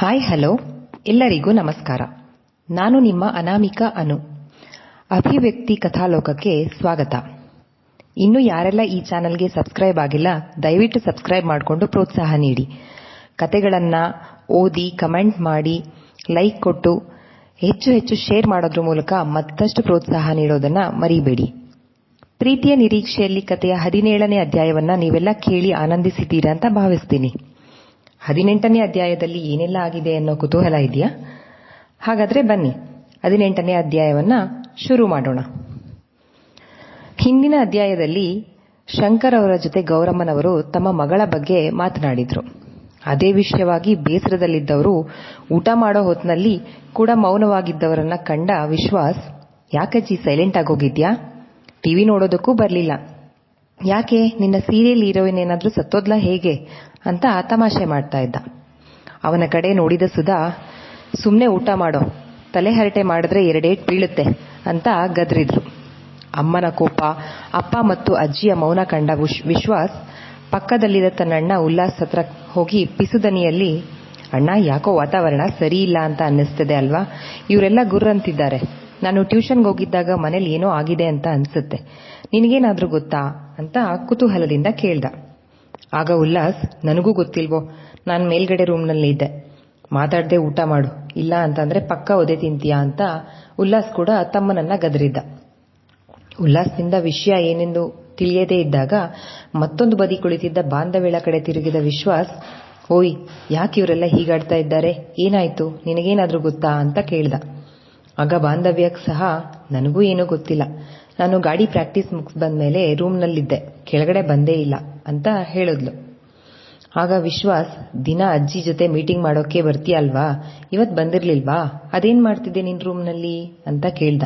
Hi hello ಎಲ್ಲರಿಗೂ ನಮಸ್ಕಾರ. ನಾನು ನಿಮ್ಮ ಅನಾಮಿಕ ಅನು. ಅಭಿವ್ಯಕ್ತಿ ಕಥಾಲೋಕಕ್ಕೆ ಸ್ವಾಗತ. ಇನ್ನು ಯಾರೆಲ್ಲ ಈ ಚಾನೆಲ್ಗೆ ಸಬ್ಸ್ಕ್ರೈಬ್ ಆಗಿಲ್ಲ, ದಯವಿಟ್ಟು ಸಬ್ಸ್ಕ್ರೈಬ್ ಮಾಡಿಕೊಂಡು ಪ್ರೋತ್ಸಾಹ ನೀಡಿ. ಕತೆಗಳನ್ನು ಓದಿ, ಕಮೆಂಟ್ ಮಾಡಿ, ಲೈಕ್ ಕೊಟ್ಟು, ಹೆಚ್ಚು ಹೆಚ್ಚು ಶೇರ್ ಮಾಡೋದ್ರ ಮೂಲಕ ಮತ್ತಷ್ಟು ಪ್ರೋತ್ಸಾಹ ನೀಡೋದನ್ನ ಮರಿಬೇಡಿ. ಪ್ರೀತಿಯ ನಿರೀಕ್ಷೆಯಲ್ಲಿ ಕಥೆಯ ಹದಿನೇಳನೇ ಅಧ್ಯಾಯವನ್ನ ನೀವೆಲ್ಲ ಕೇಳಿ ಆನಂದಿಸಿದ್ದೀರಾ ಅಂತ ಭಾವಿಸ್ತೀನಿ. ಹದಿನೆಂಟನೇ ಅಧ್ಯಾಯದಲ್ಲಿ ಏನೆಲ್ಲ ಆಗಿದೆ ಅನ್ನೋ ಕುತೂಹಲ ಇದೆಯಾ? ಹಾಗಾದ್ರೆ ಬನ್ನಿ, ಹದಿನೆಂಟನೇ ಅಧ್ಯಾಯವನ್ನ ಶುರು ಮಾಡೋಣ. ಹಿಂದಿನ ಅಧ್ಯಾಯದಲ್ಲಿ ಶಂಕರ್ ಅವರ ಜೊತೆ ಗೌರಮ್ಮನವರು ತಮ್ಮ ಮಗಳ ಬಗ್ಗೆ ಮಾತನಾಡಿದ್ರು. ಅದೇ ವಿಷಯವಾಗಿ ಬೇಸರದಲ್ಲಿದ್ದವರು ಊಟ ಮಾಡೋ ಹೊತ್ತಿನಲ್ಲಿ ಕೂಡ ಮೌನವಾಗಿದ್ದವರನ್ನ ಕಂಡ ವಿಶ್ವಾಸ್ ಯಾಕಜ್ಜಿ ಸೈಲೆಂಟ್ ಆಗೋಗಿದ್ಯಾ ಟಿವಿ ನೋಡೋದಕ್ಕೂ ಬರಲಿಲ್ಲ. ಯಾಕೆ? ನಿನ್ನ ಸೀರಿಯಲ್ ಹೀರೋಯಿನ್ ಏನಾದ್ರೂ ಸತ್ತೋದ್ಲಾ ಹೇಗೆ? ಅಂತ ತಮಾಷೆ ಮಾಡ್ತಾ ಇದ್ದ. ಅವನ ಕಡೆ ನೋಡಿದ ಸುಧಾ ಸುಮ್ಮನೆ ಊಟ ಮಾಡೋ, ತಲೆ ಹರಟೆ ಮಾಡಿದ್ರೆ ಎರಡೇಟ್ ಬೀಳುತ್ತೆ ಅಂತ ಗದ್ರಿದ್ರು. ಅಮ್ಮನ ಕೋಪ, ಅಪ್ಪ ಮತ್ತು ಅಜ್ಜಿಯ ಮೌನ ಕಂಡ ವಿಶ್ವಾಸ್, ಪಕ್ಕದಲ್ಲಿದ್ದ ತನ್ನಣ್ಣ ಉಲ್ಲಾಸ್ ಹತ್ರ ಹೋಗಿ ಪಿಸುದನಿಯಲ್ಲಿ, ಅಣ್ಣ, ಯಾಕೋ ವಾತಾವರಣ ಸರಿ ಇಲ್ಲ ಅಂತ ಅನ್ನಿಸ್ತದೆ ಅಲ್ವಾ? ಇವರೆಲ್ಲ ಗುರ್ರಂತಿದ್ದಾರೆ. ನಾನು ಟ್ಯೂಷನ್ಗೆ ಹೋಗಿದ್ದಾಗ ಮನೇಲಿ ಏನೋ ಆಗಿದೆ ಅಂತ ಅನ್ಸುತ್ತೆ. ನಿನಗೇನಾದ್ರೂ ಗೊತ್ತಾ? ಅಂತ ಕುತೂಹಲದಿಂದ ಕೇಳ್ದ. ಆಗ ಉಲ್ಲಾಸ್, ನನಗೂ ಗೊತ್ತಿಲ್ವೋ, ನಾನು ಮೇಲ್ಗಡೆ ರೂಮ್ನಲ್ಲಿ ಇದ್ದೆ. ಮಾತಾಡದೆ ಊಟ ಮಾಡು. ಇಲ್ಲ ಅಂತಂದ್ರೆ ಪಕ್ಕ ಒದೆ ತಿಂತೀಯಾ ಅಂತ ಉಲ್ಲಾಸ್ ಕೂಡ ತಮ್ಮನನ್ನ ಗದರಿದ್ದ. ಉಲ್ಲಾಸ್ನಿಂದ ವಿಷಯ ಏನೆಂದು ತಿಳಿಯದೇ ಇದ್ದಾಗ ಮತ್ತೊಂದು ಬದಿ ಕುಳಿತಿದ್ದ ಬಾಂಧವ್ಯಳ ಕಡೆ ತಿರುಗಿದ ವಿಶ್ವಾಸ್, ಓಯ್, ಯಾಕೆ ಇವರೆಲ್ಲ ಹೀಗಾಡ್ತಾ ಇದ್ದಾರೆ? ಏನಾಯ್ತು? ನಿನಗೇನಾದ್ರೂ ಗೊತ್ತಾ? ಅಂತ ಕೇಳ್ದ. ಆಗ ಬಾಂಧವ್ಯಕ್ಕೆ ಸಹ, ನನಗೂ ಏನೂ ಗೊತ್ತಿಲ್ಲ. ನಾನು ಗಾಡಿ ಪ್ರಾಕ್ಟೀಸ್ ಮುಗಿಸ್ ಬಂದ್ಮೇಲೆ ರೂಮ್ನಲ್ಲಿದ್ದೆ. ಕೆಳಗಡೆ ಬಂದೇ ಇಲ್ಲ. ಅಂತ ಹೇಳಿದ್ಲು. ಆಗ ವಿಶ್ವಾಸ್, ದಿನ ಅಜ್ಜಿ ಜೊತೆ ಮೀಟಿಂಗ್ ಮಾಡೋಕೆ ಬರ್ತೀಯಲ್ವಾ? ಇವತ್ ಬಂದಿರ್ಲಿಲ್ವಾ? ಅದೇನ್ ಮಾಡ್ತಿದ್ದೆ ನಿನ್ ರೂಮ್ನಲ್ಲಿ? ಅಂತ ಕೇಳ್ದ.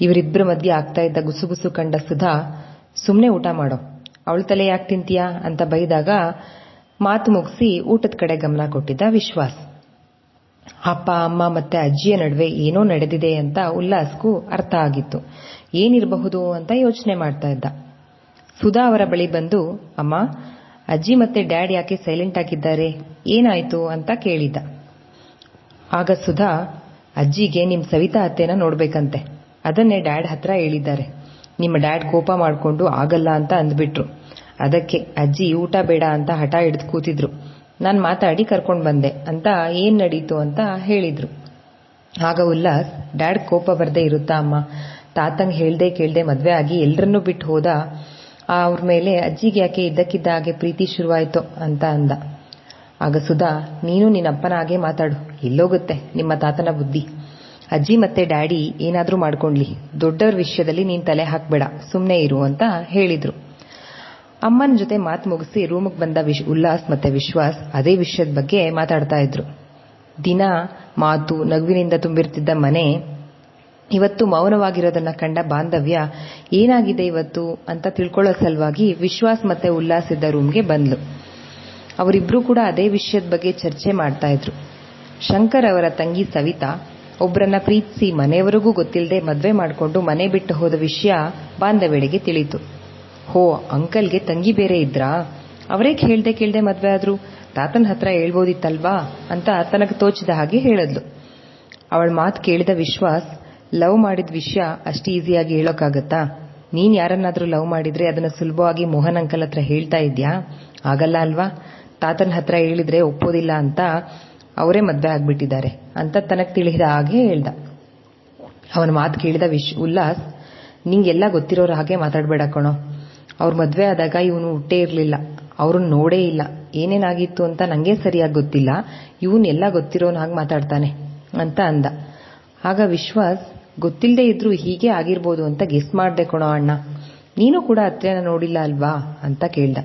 ಇವರಿಬ್ಬರ ಮಧ್ಯೆ ಆಗ್ತಾ ಇದ್ದ ಗುಸುಗುಸು ಕಂಡ ಸುಧಾ ಸುಮ್ಮನೆ ಊಟ ಮಾಡೋ. ಅವಳ ತಲೆ ಯಾಕೆ ತಿಂತೀಯಾ? ಅಂತ ಬೈದಾಗ ಮಾತು ಮುಗಿಸಿ ಊಟದ ಕಡೆ ಗಮನ ಕೊಟ್ಟಿದ್ದ ವಿಶ್ವಾಸ್. ಅಪ್ಪ, ಅಮ್ಮ ಮತ್ತೆ ಅಜ್ಜಿಯ ನಡುವೆ ಏನೋ ನಡೆದಿದೆ ಅಂತ ಉಲ್ಲಾಸ್ಗೂ ಅರ್ಥ ಆಗಿತ್ತು. ಏನಿರಬಹುದು ಅಂತ ಯೋಚನೆ ಮಾಡ್ತಾ ಇದ್ದ. ಸುಧಾ ಅವರ ಬಳಿ ಬಂದು, ಅಮ್ಮ, ಅಜ್ಜಿ ಮತ್ತೆ ಡ್ಯಾಡ್ ಯಾಕೆ ಸೈಲೆಂಟ್ ಆಗಿದ್ದಾರೆ? ಏನಾಯ್ತು ಅಂತ ಕೇಳಿದ್ದ ಆಗ ಸುಧಾ, ಅಜ್ಜಿಗೆ ನಿಮ್ ಸವಿತಾ ಅತ್ತೆನ ನೋಡ್ಬೇಕಂತೆ. ಅದನ್ನೇ ಡ್ಯಾಡ್ ಹತ್ರ ಹೇಳಿದ್ದಾರೆ. ನಿಮ್ಮ ಡ್ಯಾಡ್ ಕೋಪ ಮಾಡ್ಕೊಂಡು ಆಗಲ್ಲ ಅಂತ ಅಂದ್ಬಿಟ್ರು. ಅದಕ್ಕೆ ಅಜ್ಜಿ, ಊಟ ಬೇಡ ಅಂತ ಹಠ ಹಿಡಿದು ಕೂತಿದ್ರು. ನಾನು ಮಾತಾಡಿ ಕರ್ಕೊಂಡು ಬಂದೆ ಅಂತ ಏನ್ ನಡೀತು ಅಂತ ಹೇಳಿದ್ರು. ಆಗ ಉಲ್ಲಾಸ್, ಡ್ಯಾಡ್ ಕೋಪ ಬರ್ದೇ ಇರುತ್ತಾ ಅಮ್ಮ? ತಾತಂಗ್ ಹೇಳ್ದೆ ಕೇಳ್ದೆ ಮದ್ವೆ ಆಗಿ ಎಲ್ರನ್ನೂ ಬಿಟ್ಟು ಹೋದ. ಅವ್ರ ಮೇಲೆ ಅಜ್ಜಿಗೆ ಯಾಕೆ ಇದ್ದಕ್ಕಿದ್ದ ಹಾಗೆ ಪ್ರೀತಿ ಶುರುವಾಯಿತು ಅಂತ ಅಂದ. ಆಗ ಸುಧಾ, ನೀನು ನಿನ್ನಪ್ಪನ ಹಾಗೆ ಮಾತಾಡು. ಎಲ್ಲೋಗುತ್ತೆ ನಿಮ್ಮ ತಾತನ ಬುದ್ಧಿ. ಅಜ್ಜಿ ಮತ್ತೆ ಡ್ಯಾಡಿ ಏನಾದರೂ ಮಾಡ್ಕೊಂಡ್ಲಿ. ದೊಡ್ಡವ್ರ ವಿಷಯದಲ್ಲಿ ನೀನ್ ತಲೆ ಹಾಕ್ಬೇಡ, ಸುಮ್ನೆ ಇರು ಅಂತ ಹೇಳಿದ್ರು. ಅಮ್ಮನ ಜೊತೆ ಮಾತು ಮುಗಿಸಿ ರೂಮಿಗೆ ಬಂದ ವಿಶ್, ಉಲ್ಲಾಸ್ ಮತ್ತೆ ವಿಶ್ವಾಸ್ ಅದೇ ವಿಷಯದ ಬಗ್ಗೆ ಮಾತಾಡ್ತಾ ಇದ್ರು. ದಿನ ಮಾತು, ನಗುವಿನಿಂದ ತುಂಬಿರ್ತಿದ್ದ ಮನೆ ಇವತ್ತು ಮೌನವಾಗಿರೋದನ್ನ ಕಂಡ ಬಾಂಧವ್ಯ, ಏನಾಗಿದೆ ಇವತ್ತು ಅಂತ ತಿಳ್ಕೊಳ್ಳೋ ಸಲುವಾಗಿ ವಿಶ್ವಾಸ್ ಮತ್ತೆ ಉಲ್ಲಾಸ್ ಇದ್ದ ರೂಮ್ಗೆ ಬಂದ್ಲು. ಅವರಿಬ್ರು ಕೂಡ ಅದೇ ವಿಷಯದ ಬಗ್ಗೆ ಚರ್ಚೆ ಮಾಡ್ತಾ ಇದ್ರು. ಶಂಕರ್ ಅವರ ತಂಗಿ ಸವಿತಾ ಒಬ್ಬರನ್ನ ಪ್ರೀತಿಸಿ ಮನೆಯವರೆಗೂ ಗೊತ್ತಿಲ್ಲದೆ ಮದುವೆ ಮಾಡಿಕೊಂಡು ಮನೆ ಬಿಟ್ಟು ಹೋದ ವಿಷಯ ಬಾಂಧವ್ಯಳಿಗೆ ತಿಳಿತು. ಹೋ, ಅಂಕಲ್ಗೆ ತಂಗಿ ಬೇರೆ ಇದ್ರಾ? ಅವರೇ ಕೇಳ್ದೆ ಕೇಳ್ದೆ ಮದುವೆ ಆದ್ರು? ತಾತನ ಹತ್ರ ಹೇಳ್ಬೋದಿತ್ತಲ್ವಾ? ಅಂತ ತನಗೆ ತೋಚಿದ ಹಾಗೆ ಹೇಳದ್ಲು. ಅವಳ ಮಾತು ಕೇಳಿದ ವಿಶ್ವಾಸ್ ಲವ್ ಮಾಡಿದ ವಿಷಯ ಅಷ್ಟು ಈಸಿಯಾಗಿ ಹೇಳೋಕ್ಕಾಗತ್ತಾ? ನೀನು ಯಾರನ್ನಾದರೂ ಲವ್ ಮಾಡಿದ್ರೆ ಅದನ್ನ ಸುಲಭವಾಗಿ ಮೋಹನ್ ಅಂಕಲ್ ಹತ್ರ ಹೇಳ್ತಾ ಇದ್ಯಾ? ಆಗಲ್ಲ ಅಲ್ವಾ? ತಾತನ ಹತ್ರ ಹೇಳಿದ್ರೆ ಒಪ್ಪೋದಿಲ್ಲ ಅಂತ ಅವರೇ ಮದುವೆ ಆಗ್ಬಿಟ್ಟಿದ್ದಾರೆ ಅಂತ ತನಗೆ ತಿಳಿದ ಹಾಗೆ ಹೇಳ್ದ. ಅವನ ಮಾತು ಕೇಳಿದ ವಿಶ್, ಉಲ್ಲಾಸ್, ನಿಂಗೆಲ್ಲ ಗೊತ್ತಿರೋರ ಹಾಗೆ ಮಾತಾಡ್ಬೇಡ ಕಣೋ. ಅವ್ರ ಮದುವೆ ಆದಾಗ ಇವನು ಹುಟ್ಟೇ ಇರಲಿಲ್ಲ. ಅವ್ರನ್ನ ನೋಡೇ ಇಲ್ಲ. ಏನೇನಾಗಿತ್ತು ಅಂತ ನನಗೆ ಸರಿಯಾಗಿ ಗೊತ್ತಿಲ್ಲ. ಇವನ್ ಎಲ್ಲ ಗೊತ್ತಿರೋನ್ ಹಾಗೆ ಮಾತಾಡ್ತಾನೆ ಅಂತ ಅಂದ. ಆಗ ವಿಶ್ವಾಸ್ ಗೊತ್ತಿಲ್ಲದೆ ಇದ್ರೂ ಹೀಗೆ ಆಗಿರ್ಬೋದು ಅಂತ ಗೆಸ್ ಮಾಡ್ದೆ ಕಣೋ ಅಣ್ಣ. ನೀನು ಕೂಡ ಅತ್ತೆನ ನೋಡಿಲ್ಲ ಅಲ್ವಾ? ಅಂತ ಕೇಳ್ದ.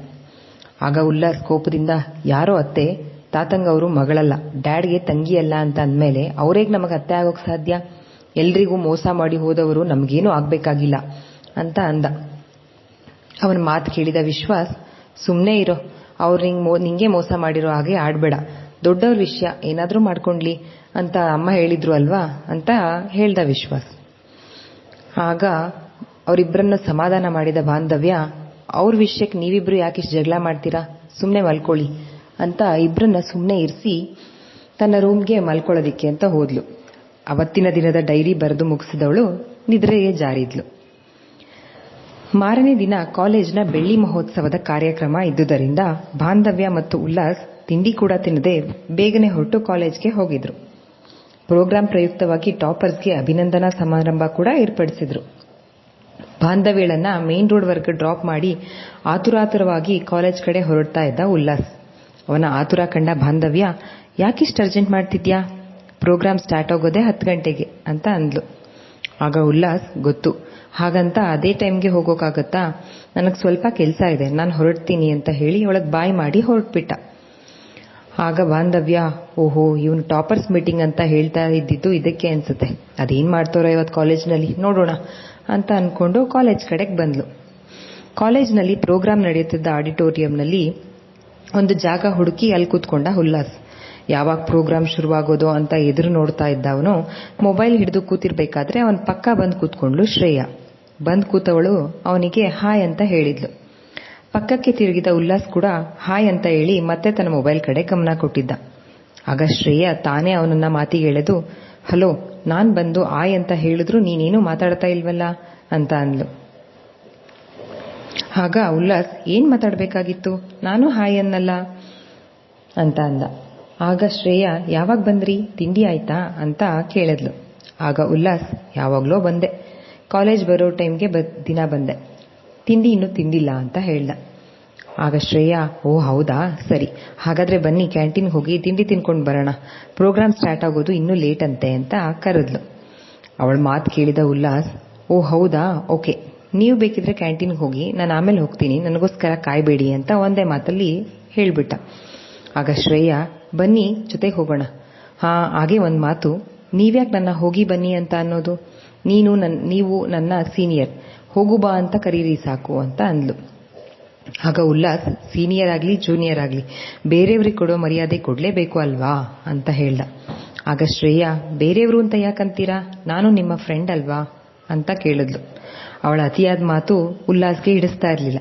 ಆಗ ಉಲ್ಲಾಸ್ ಕೋಪದಿಂದ, ಯಾರೋ ಅತ್ತೆ? ತಾತಂಗ ಅವರು ಮಗಳಲ್ಲ. ಡ್ಯಾಡ್ಗೆ ತಂಗಿ ಅಲ್ಲ ಅಂತ ಅಂದ್ಮೇಲೆ, ಅವ್ರೇಗ್ ನಮಗೆ ಅತ್ತೆ ಆಗೋಕೆ ಸಾಧ್ಯ? ಎಲ್ರಿಗೂ ಮೋಸ ಮಾಡಿ ಹೋದವರು ನಮಗೇನು ಆಗ್ಬೇಕಾಗಿಲ್ಲ ಅಂತ ಅಂದ. ಅವನ ಮಾತು ಕೇಳಿದ ವಿಶ್ವಾಸ್ ಸುಮ್ಮನೆ ಇರೋ. ಅವ್ರು ನಿಂಗೆ ಮೋಸ ಮಾಡಿರೋ ಹಾಗೆ ಆಡ್ಬೇಡ. ದೊಡ್ಡವ್ರ ವಿಷಯ. ಏನಾದರೂ ಮಾಡ್ಕೊಂಡ್ಲಿ. ಅಂತ ಅಮ್ಮ ಹೇಳಿದ್ರು ಅಲ್ವಾ ಅಂತ ಹೇಳ್ದ ವಿಶ್ವಾಸ್. ಆಗ ಅವರಿಬ್ಬರನ್ನ ಸಮಾಧಾನ ಮಾಡಿದ ಬಾಂಧವ್ಯ, ಅವ್ರ ವಿಷಯಕ್ಕೆ ನೀವಿಬ್ರು ಯಾಕಿಷ್ಟು ಜಗಳ ಮಾಡ್ತೀರಾ? ಸುಮ್ಮನೆ ಮಲ್ಕೊಳ್ಳಿ ಅಂತ ಇಬ್ಬರನ್ನ ಸುಮ್ಮನೆ ಇರಿಸಿ ತನ್ನ ರೂಮ್ಗೆ ಮಲ್ಕೊಳ್ಳೋದಿಕ್ಕೆ ಅಂತ ಹೋದ್ಲು. ಅವತ್ತಿನ ದಿನದ ಡೈರಿ ಬರೆದು ಮುಗಿಸಿದವಳು ನಿದ್ರೆಗೆ ಜಾರಿದ್ಲು. ಮಾರನೇ ದಿನ ಕಾಲೇಜ್ನ ಬೆಳ್ಳಿ ಮಹೋತ್ಸವದ ಕಾರ್ಯಕ್ರಮ ಇದ್ದುದರಿಂದ ಬಾಂಧವ್ಯ ಮತ್ತು ಉಲ್ಲಾಸ್ ತಿಂಡಿ ಕೂಡ ತಿನ್ನದೆ ಬೇಗನೆ ಹೊರಟು ಕಾಲೇಜ್ಗೆ ಹೋಗಿದ್ರು. ಪ್ರೋಗ್ರಾಂ ಪ್ರಯುಕ್ತವಾಗಿ ಟಾಪರ್ಸ್ಗೆ ಅಭಿನಂದನಾ ಸಮಾರಂಭ ಕೂಡ ಏರ್ಪಡಿಸಿದ್ರು. ಬಾಂಧವ್ಯಳನ್ನ ಮೇನ್ ರೋಡ್ವರೆಗೆ ಡ್ರಾಪ್ ಮಾಡಿ ಆತುರಾತುರವಾಗಿ ಕಾಲೇಜ್ ಕಡೆ ಹೊರಡ್ತಾ ಇದ್ದ ಉಲ್ಲಾಸ್. ಅವನ ಆತುರ ಕಂಡ ಬಾಂಧವ್ಯ ಯಾಕಿಷ್ಟು ಅರ್ಜೆಂಟ್ ಮಾಡ್ತಿದ್ಯಾ? ಪ್ರೋಗ್ರಾಂ ಸ್ಟಾರ್ಟ್ ಆಗೋದೆ ಹತ್ತು ಗಂಟೆಗೆ ಅಂತ ಅಂದ್ಲು. ಆಗ ಉಲ್ಲಾಸ್, ಗೊತ್ತು. ಹಾಗಂತ ಅದೇ ಟೈಮ್ಗೆ ಹೋಗೋಕ್ಕಾಗತ್ತಾ ನನಗೆ ಸ್ವಲ್ಪ ಕೆಲಸ ಇದೆ. ನಾನು ಹೊರಡ್ತೀನಿ ಅಂತ ಹೇಳಿ ಅವಳಗ್ ಬಾಯ್ ಮಾಡಿ ಹೊರಟ್ಬಿಟ್ಟ. ಆಗ ಬಾಂಧವ್ಯ, ಓಹೋ, ಇವನ್ ಟಾಪರ್ಸ್ ಮೀಟಿಂಗ್ ಅಂತ ಹೇಳ್ತಾ ಇದ್ದಿದ್ದು ಇದಕ್ಕೆ ಅನ್ಸುತ್ತೆ. ಅದೇನ್ ಮಾಡ್ತಾರೋ ಇವತ್ತು ಕಾಲೇಜ್ನಲ್ಲಿ, ನೋಡೋಣ ಅಂತ ಅನ್ಕೊಂಡು ಕಾಲೇಜ್ ಕಡೆಗೆ ಬಂದ್ಲು. ಕಾಲೇಜ್ನಲ್ಲಿ ಪ್ರೋಗ್ರಾಮ್ ನಡೆಯುತ್ತಿದ್ದ ಆಡಿಟೋರಿಯಂನಲ್ಲಿ ಒಂದು ಜಾಗ ಹುಡುಕಿ ಅಲ್ಲಿ ಕೂತ್ಕೊಂಡ ಉಲ್ಲಾಸ್ ಯಾವಾಗ ಪ್ರೋಗ್ರಾಮ್ ಶುರುವಾಗೋದು ಅಂತ ಎದುರು ನೋಡ್ತಾ ಇದ್ದ ಅವನು ಮೊಬೈಲ್ ಹಿಡಿದು ಕೂತಿರ್ಬೇಕಾದ್ರೆ ಅವನ ಪಕ್ಕ ಬಂದು ಕೂತ್ಕೊಂಡ್ಲು ಶ್ರೇಯ. ಬಂದ್ ಕೂತವಳು ಅವನಿಗೆ ಹಾಯ್ ಅಂತ ಹೇಳಿದ್ಲು. ಪಕ್ಕಕ್ಕೆ ತಿರುಗಿದ ಉಲ್ಲಾಸ್ ಕೂಡ ಹಾಯ್ ಅಂತ ಹೇಳಿ ಮತ್ತೆ ತನ್ನ ಮೊಬೈಲ್ ಕಡೆ ಗಮನ ಕೊಟ್ಟಿದ್ದ. ಆಗ ಶ್ರೇಯ ತಾನೇ ಅವನನ್ನ ಮಾತಿಗೆ ಎಳೆದು, ಹಲೋ, ನಾನ್ ಬಂದು ಆಯ್ ಅಂತ ಹೇಳಿದ್ರು ನೀನೇನು ಮಾತಾಡ್ತಾ ಇಲ್ವಲ್ಲ? ಅಂತ ಅಂದ್ಲು. ಆಗ ಉಲ್ಲಾಸ್, ಏನ್ ಮಾತಾಡ್ಬೇಕಾಗಿತ್ತು? ನಾನು ಹಾಯ್ ಅನ್ನಲ್ಲ? ಅಂತ ಅಂದ. ಆಗ ಶ್ರೇಯ, ಯಾವಾಗ ಬಂದ್ರಿ? ತಿಂಡಿ ಆಯ್ತಾ? ಅಂತ ಕೇಳಿದ್ಲು. ಆಗ ಉಲ್ಲಾಸ್, ಯಾವಾಗ್ಲೋ ಬಂದೆ. ಕಾಲೇಜ್ ಬರೋ ಟೈಮ್ಗೆ ದಿನ ಬಂದೆ. ತಿಂಡಿ ಇನ್ನೂ ತಿಂದಿಲ್ಲ ಅಂತ ಹೇಳ್ದ. ಆಗ ಶ್ರೇಯ, ಓ ಹೌದಾ? ಸರಿ. ಹಾಗಾದ್ರೆ ಬನ್ನಿ ಕ್ಯಾಂಟೀನ್ ಹೋಗಿ ತಿಂಡಿ ತಿನ್ಕೊಂಡು ಬರೋಣ. ಪ್ರೋಗ್ರಾಮ್ ಸ್ಟಾರ್ಟ್ ಆಗೋದು ಇನ್ನೂ ಲೇಟ್ ಅಂತೆ ಅಂತ ಕರೆದ್ಲು. ಅವಳ ಮಾತು ಕೇಳಿದ ಉಲ್ಲಾಸ್, ಓ ಹೌದಾ? ಓಕೆ. ನೀವು ಬೇಕಿದ್ರೆ ಕ್ಯಾಂಟೀನ್ಗೆ ಹೋಗಿ, ನಾನು ಆಮೇಲೆ ಹೋಗ್ತೀನಿ. ನನಗೋಸ್ಕರ ಕಾಯ್ಬೇಡಿ ಅಂತ ಒಂದೇ ಮಾತಲ್ಲಿ ಹೇಳಿಬಿಟ್ಟ. ಆಗ ಶ್ರೇಯ, ಬನ್ನಿ, ಜೊತೆಗೆ ಹೋಗೋಣ. ಹಾ, ಹಾಗೆ ಒಂದು ಮಾತು. ನೀವ್ಯಾಕೆ ನನ್ನ ಹೋಗಿ ಬನ್ನಿ ಅಂತ ಅನ್ನೋದು? ನೀನು ನನ್ನ ನೀವು ನನ್ನ ಸೀನಿಯರ್. ಹೋಗು ಬಾ ಅಂತ ಕರೀರಿ, ಸಾಕು ಅಂತ ಅಂದ್ಲು. ಆಗ ಉಲ್ಲಾಸ್, ಸೀನಿಯರ್ ಆಗಲಿ, ಜೂನಿಯರ್ ಆಗಲಿ, ಬೇರೆಯವ್ರಿಗೆ ಕೊಡೋ ಮರ್ಯಾದೆ ಕೊಡ್ಲೇಬೇಕು ಅಲ್ವಾ? ಅಂತ ಹೇಳ್ದ. ಆಗ ಶ್ರೇಯ, ಬೇರೆಯವರು ಅಂತ ಯಾಕಂತೀರಾ? ನಾನು ನಿಮ್ಮ ಫ್ರೆಂಡ್ ಅಲ್ವಾ? ಅಂತ ಕೇಳಿದ್ಲು. ಅವಳ ಅತಿಯಾದ ಮಾತು ಉಲ್ಲಾಸ್ಗೆ ಹಿಡಿಸ್ತಾ ಇರಲಿಲ್ಲ.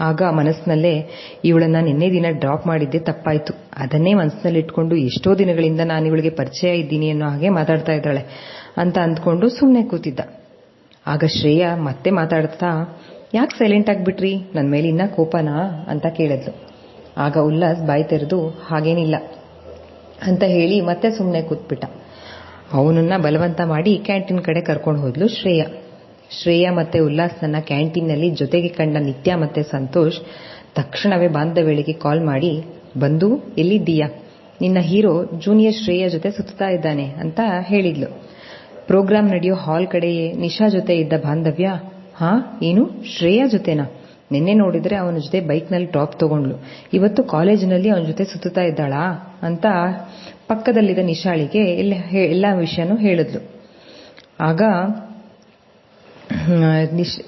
ಆಗ ಮನಸ್ಸಿನಲ್ಲೇ, ಇವಳನ್ನ ನಿನ್ನೆ ದಿನ ಡ್ರಾಪ್ ಮಾಡಿದ್ದೆ ತಪ್ಪಾಯ್ತು. ಅದನ್ನೇ ಮನಸ್ಸಿನಲ್ಲಿ ಇಟ್ಕೊಂಡು ಎಷ್ಟೋ ದಿನಗಳಿಂದ ನಾನು ಇವಳಿಗೆ ಪರಿಚಯ ಇದ್ದೀನಿ ಅನ್ನೋ ಹಾಗೆ ಮಾತಾಡ್ತಾ ಇದ್ದಾಳೆ ಅಂತ ಅಂದ್ಕೊಂಡು ಸುಮ್ಮನೆ ಕೂತಿದ್ದ. ಆಗ ಶ್ರೇಯ ಮತ್ತೆ ಮಾತಾಡ್ತಾ, ಯಾಕೆ ಸೈಲೆಂಟ್ ಆಗಿಬಿಟ್ರಿ ನನ್ನ ಮೇಲೆ ಇನ್ನ ಕೋಪನಾ? ಅಂತ ಕೇಳಿದ್ಲು. ಆಗ ಉಲ್ಲಾಸ್ ಬಾಯಿ ತೆರೆದು, ಹಾಗೇನಿಲ್ಲ ಅಂತ ಹೇಳಿ ಮತ್ತೆ ಸುಮ್ಮನೆ ಕೂತ್ಬಿಟ್ಟ. ಅವನನ್ನ ಬಲವಂತ ಮಾಡಿ ಕ್ಯಾಂಟೀನ್ ಕಡೆ ಕರ್ಕೊಂಡು ಹೋದ್ಲು ಶ್ರೇಯ. ಶ್ರೇಯ ಮತ್ತೆ ಉಲ್ಲಾಸ್ನನ್ನ ಕ್ಯಾಂಟೀನ್ನಲ್ಲಿ ಜೊತೆಗೆ ಕಂಡ ನಿತ್ಯ ಮತ್ತೆ ಸಂತೋಷ್ ತಕ್ಷಣವೇ ಬಾಂಧವ್ಯಳಿಗೆ ಕಾಲ್ ಮಾಡಿ ಬಂದು ಎಲ್ಲಿದ್ದೀಯಾ? ನಿನ್ನ ಹೀರೋ ಜೂನಿಯರ್ ಶ್ರೇಯ ಜೊತೆ ಸುತ್ತಾ ಇದ್ದಾನೆ ಅಂತ ಹೇಳಿದ್ಲು. ಪ್ರೋಗ್ರಾಂ ನಡೆಯೋ ಹಾಲ್ ಕಡೆಯೇ ನಿಶಾ ಜೊತೆ ಇದ್ದ ಬಾಂಧವ್ಯ. ಹಾ, ಏನು? ಶ್ರೇಯಾ ಜೊತೆನಾ? ನಿನ್ನೆ ನೋಡಿದ್ರೆ ಅವನ ಜೊತೆ ಬೈಕ್ನಲ್ಲಿ ಡ್ರಾಪ್ ತಗೊಂಡ್ಲು. ಇವತ್ತು ಕಾಲೇಜಿನಲ್ಲಿ ಅವನ ಜೊತೆ ಸುತ್ತಾ ಇದ್ದಾಳಾ ಅಂತ ಪಕ್ಕದಲ್ಲಿದ್ದ ನಿಶಾಳಿಗೆ ಎಲ್ಲ ವಿಷಯನೂ ಹೇಳಿದ್ಲು. ಆಗ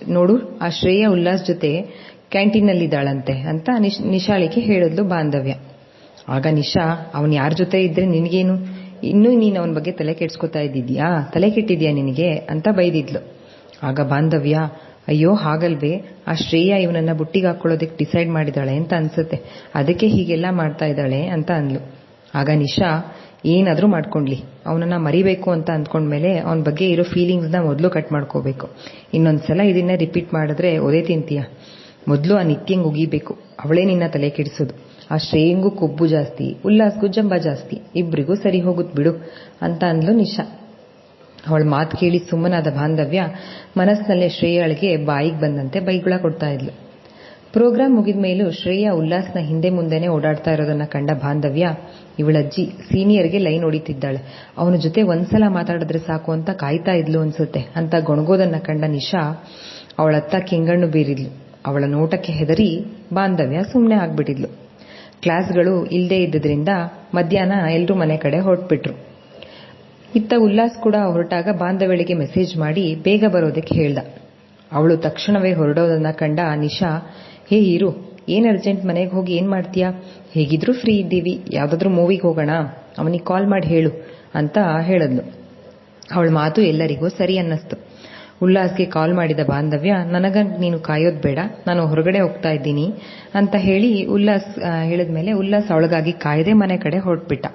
ನೋಡು, ಆ ಶ್ರೇಯಾ ಉಲ್ಲಾಸ್ ಜೊತೆ ಕ್ಯಾಂಟೀನಲ್ಲಿದ್ದಾಳಂತೆ ಅಂತ ನಿಶ್, ನಿಶಾಳಿಗೆ ಹೇಳಿದ್ಲು ಬಾಂಧವ್ಯ. ಆಗ ನಿಶಾ, ಅವನ್ ಯಾರ ಜೊತೆ ಇದ್ರೆ ನಿನಗೇನು? ಇನ್ನೂ ನೀನು ಅವನ ಬಗ್ಗೆ ತಲೆ ಕೆಡ್ಸ್ಕೊತಾ ಇದ್ದಿದ್ಯಾ? ತಲೆ ಕೆಟ್ಟಿದ್ಯಾ ನಿನಗೆ? ಅಂತ ಬೈದಿದ್ಲು. ಆಗ ಬಾಂಧವ್ಯ, ಅಯ್ಯೋ ಹಾಗಲ್ವೇ, ಆ ಶ್ರೇಯ ಇವನನ್ನ ಬುಟ್ಟಿಗೆ ಹಾಕೊಳ್ಳೋದಕ್ಕೆ ಡಿಸೈಡ್ ಮಾಡಿದಾಳೆ ಅಂತ ಅನ್ಸುತ್ತೆ. ಅದಕ್ಕೆ ಹೀಗೆಲ್ಲ ಮಾಡ್ತಾ ಇದ್ದಾಳೆ ಅಂತ ಅಂದ್ಲು. ಆಗ ನಿಶಾ, ಏನಾದರೂ ಮಾಡ್ಕೊಂಡ್ಲಿ. ಅವನನ್ನ ಮರಿಬೇಕು ಅಂತ ಅಂದ್ಕೊಂಡ್ಮೇಲೆ ಅವನ ಬಗ್ಗೆ ಇರೋ ಫೀಲಿಂಗ್ಸ್ನ ಮೊದಲು ಕಟ್ ಮಾಡ್ಕೋಬೇಕು. ಇನ್ನೊಂದ್ಸಲ ಇದನ್ನ ರಿಪೀಟ್ ಮಾಡಿದ್ರೆ ಒದೆ ತಿಂತೀಯ? ಮೊದಲು ಆ ನಿತ್ಯಂಗ್ ಉಗಿಬೇಕು. ಅವಳೇ ನಿನ್ನ ತಲೆ ಕೆಡಿಸೋದು. ಆ ಶ್ರೇಯಂಗೂ ಕೊಬ್ಬು ಜಾಸ್ತಿ ಉಲ್ಲಾಸ್ಗೂ ಜಂಬ ಜಾಸ್ತಿ, ಇಬ್ರಿಗೂ ಸರಿ ಹೋಗುತ್ ಬಿಡು ಅಂತ ಅಂದ್ಲು ನಿಶಾ. ಅವಳ ಮಾತು ಕೇಳಿ ಸುಮ್ಮನಾದ ಬಾಂಧವ್ಯ ಮನಸ್ಸಿನಲ್ಲೇ ಶ್ರೇಯಳಿಗೆ ಬಾಯಿಗೆ ಬಂದಂತೆ ಬೈಗುಳ ಕೊಡ್ತಾ ಇದ್ಲು. ಪ್ರೋಗ್ರಾಂ ಮುಗಿದ ಮೇಲೂ ಶ್ರೇಯಾ ಉಲ್ಲಾಸ್ನ ಹಿಂದೆ ಮುಂದೆನೆ ಓಡಾಡ್ತಾ ಇರೋದನ್ನ ಕಂಡ ಬಾಂಧವ್ಯ ಇವಳಜ್ಜಿ ಸೀನಿಯರ್ಗೆ ಲೈನ್ ಹೊಡಿತಿದ್ದಾಳೆ. ಅವನ ಜೊತೆ ಒಂದ್ಸಲ ಮಾತಾಡಿದ್ರೆ ಸಾಕು ಅಂತ ಕಾಯ್ತಾ ಇದ್ಲು ಅನ್ಸುತ್ತೆ ಅಂತ ಗೊಣಗೋದನ್ನ ಕಂಡ ನಿಶಾ ಅವಳತ್ತ ಕೆಂಗಣ್ಣು ಬೀರಿದ್ಲು. ಅವಳ ನೋಟಕ್ಕೆ ಹೆದರಿ ಬಾಂಧವ್ಯ ಸುಮ್ಮನೆ ಆಗ್ಬಿಟ್ಟಿದ್ಲು. ಕ್ಲಾಸ್ಗಳು ಇಲ್ಲದೇ ಇದ್ದುದರಿಂದ ಮಧ್ಯಾಹ್ನ ಎಲ್ಲರೂ ಮನೆ ಕಡೆ ಹೊರಟ್ಬಿಟ್ರು. ಇತ್ತ ಉಲ್ಲಾಸ್ ಕೂಡ ಹೊರಟಾಗ ಬಾಂಧವಳಿಗೆ ಮೆಸೇಜ್ ಮಾಡಿ ಬೇಗ ಬರೋದಕ್ಕೆ ಹೇಳ್ದ. ಅವಳು ತಕ್ಷಣವೇ ಹೊರಡೋದನ್ನ ಕಂಡ ನಿಶಾ, ಹೇ ಇರು ಏನ್ ಅರ್ಜೆಂಟ್ ಮನೆಗೆ ಹೋಗಿ ಏನ್ ಮಾಡ್ತೀಯಾ? ಹೇಗಿದ್ರು ಫ್ರೀ ಇದ್ದೀವಿ, ಯಾವ್ದಾದ್ರು ಮೂವಿಗೆ ಹೋಗೋಣ, ಅವನಿಗೆ ಕಾಲ್ ಮಾಡಿ ಹೇಳು ಅಂತ ಹೇಳಿದ್ಲು. ಅವಳ ಮಾತು ಎಲ್ಲರಿಗೂ ಸರಿ ಅನ್ನಿಸ್ತು. ಉಲ್ಲಾಸ್ಗೆ ಕಾಲ್ ಮಾಡಿದ ಬಾಂಧವ್ಯ, ನನಗ ನೀನು ಕಾಯೋದು ಬೇಡ, ನಾನು ಹೊರಗಡೆ ಹೋಗ್ತಾ ಇದ್ದೀನಿ ಅಂತ ಹೇಳಿ ಉಲ್ಲಾಸ್ ಹೇಳಿದ ಮೇಲೆ ಉಲ್ಲಾಸ್ ಅವಳಗಾಗಿ ಕಾಯದೆ ಮನೆ ಕಡೆ ಹೊರಟ್ಬಿಟ್ಟ.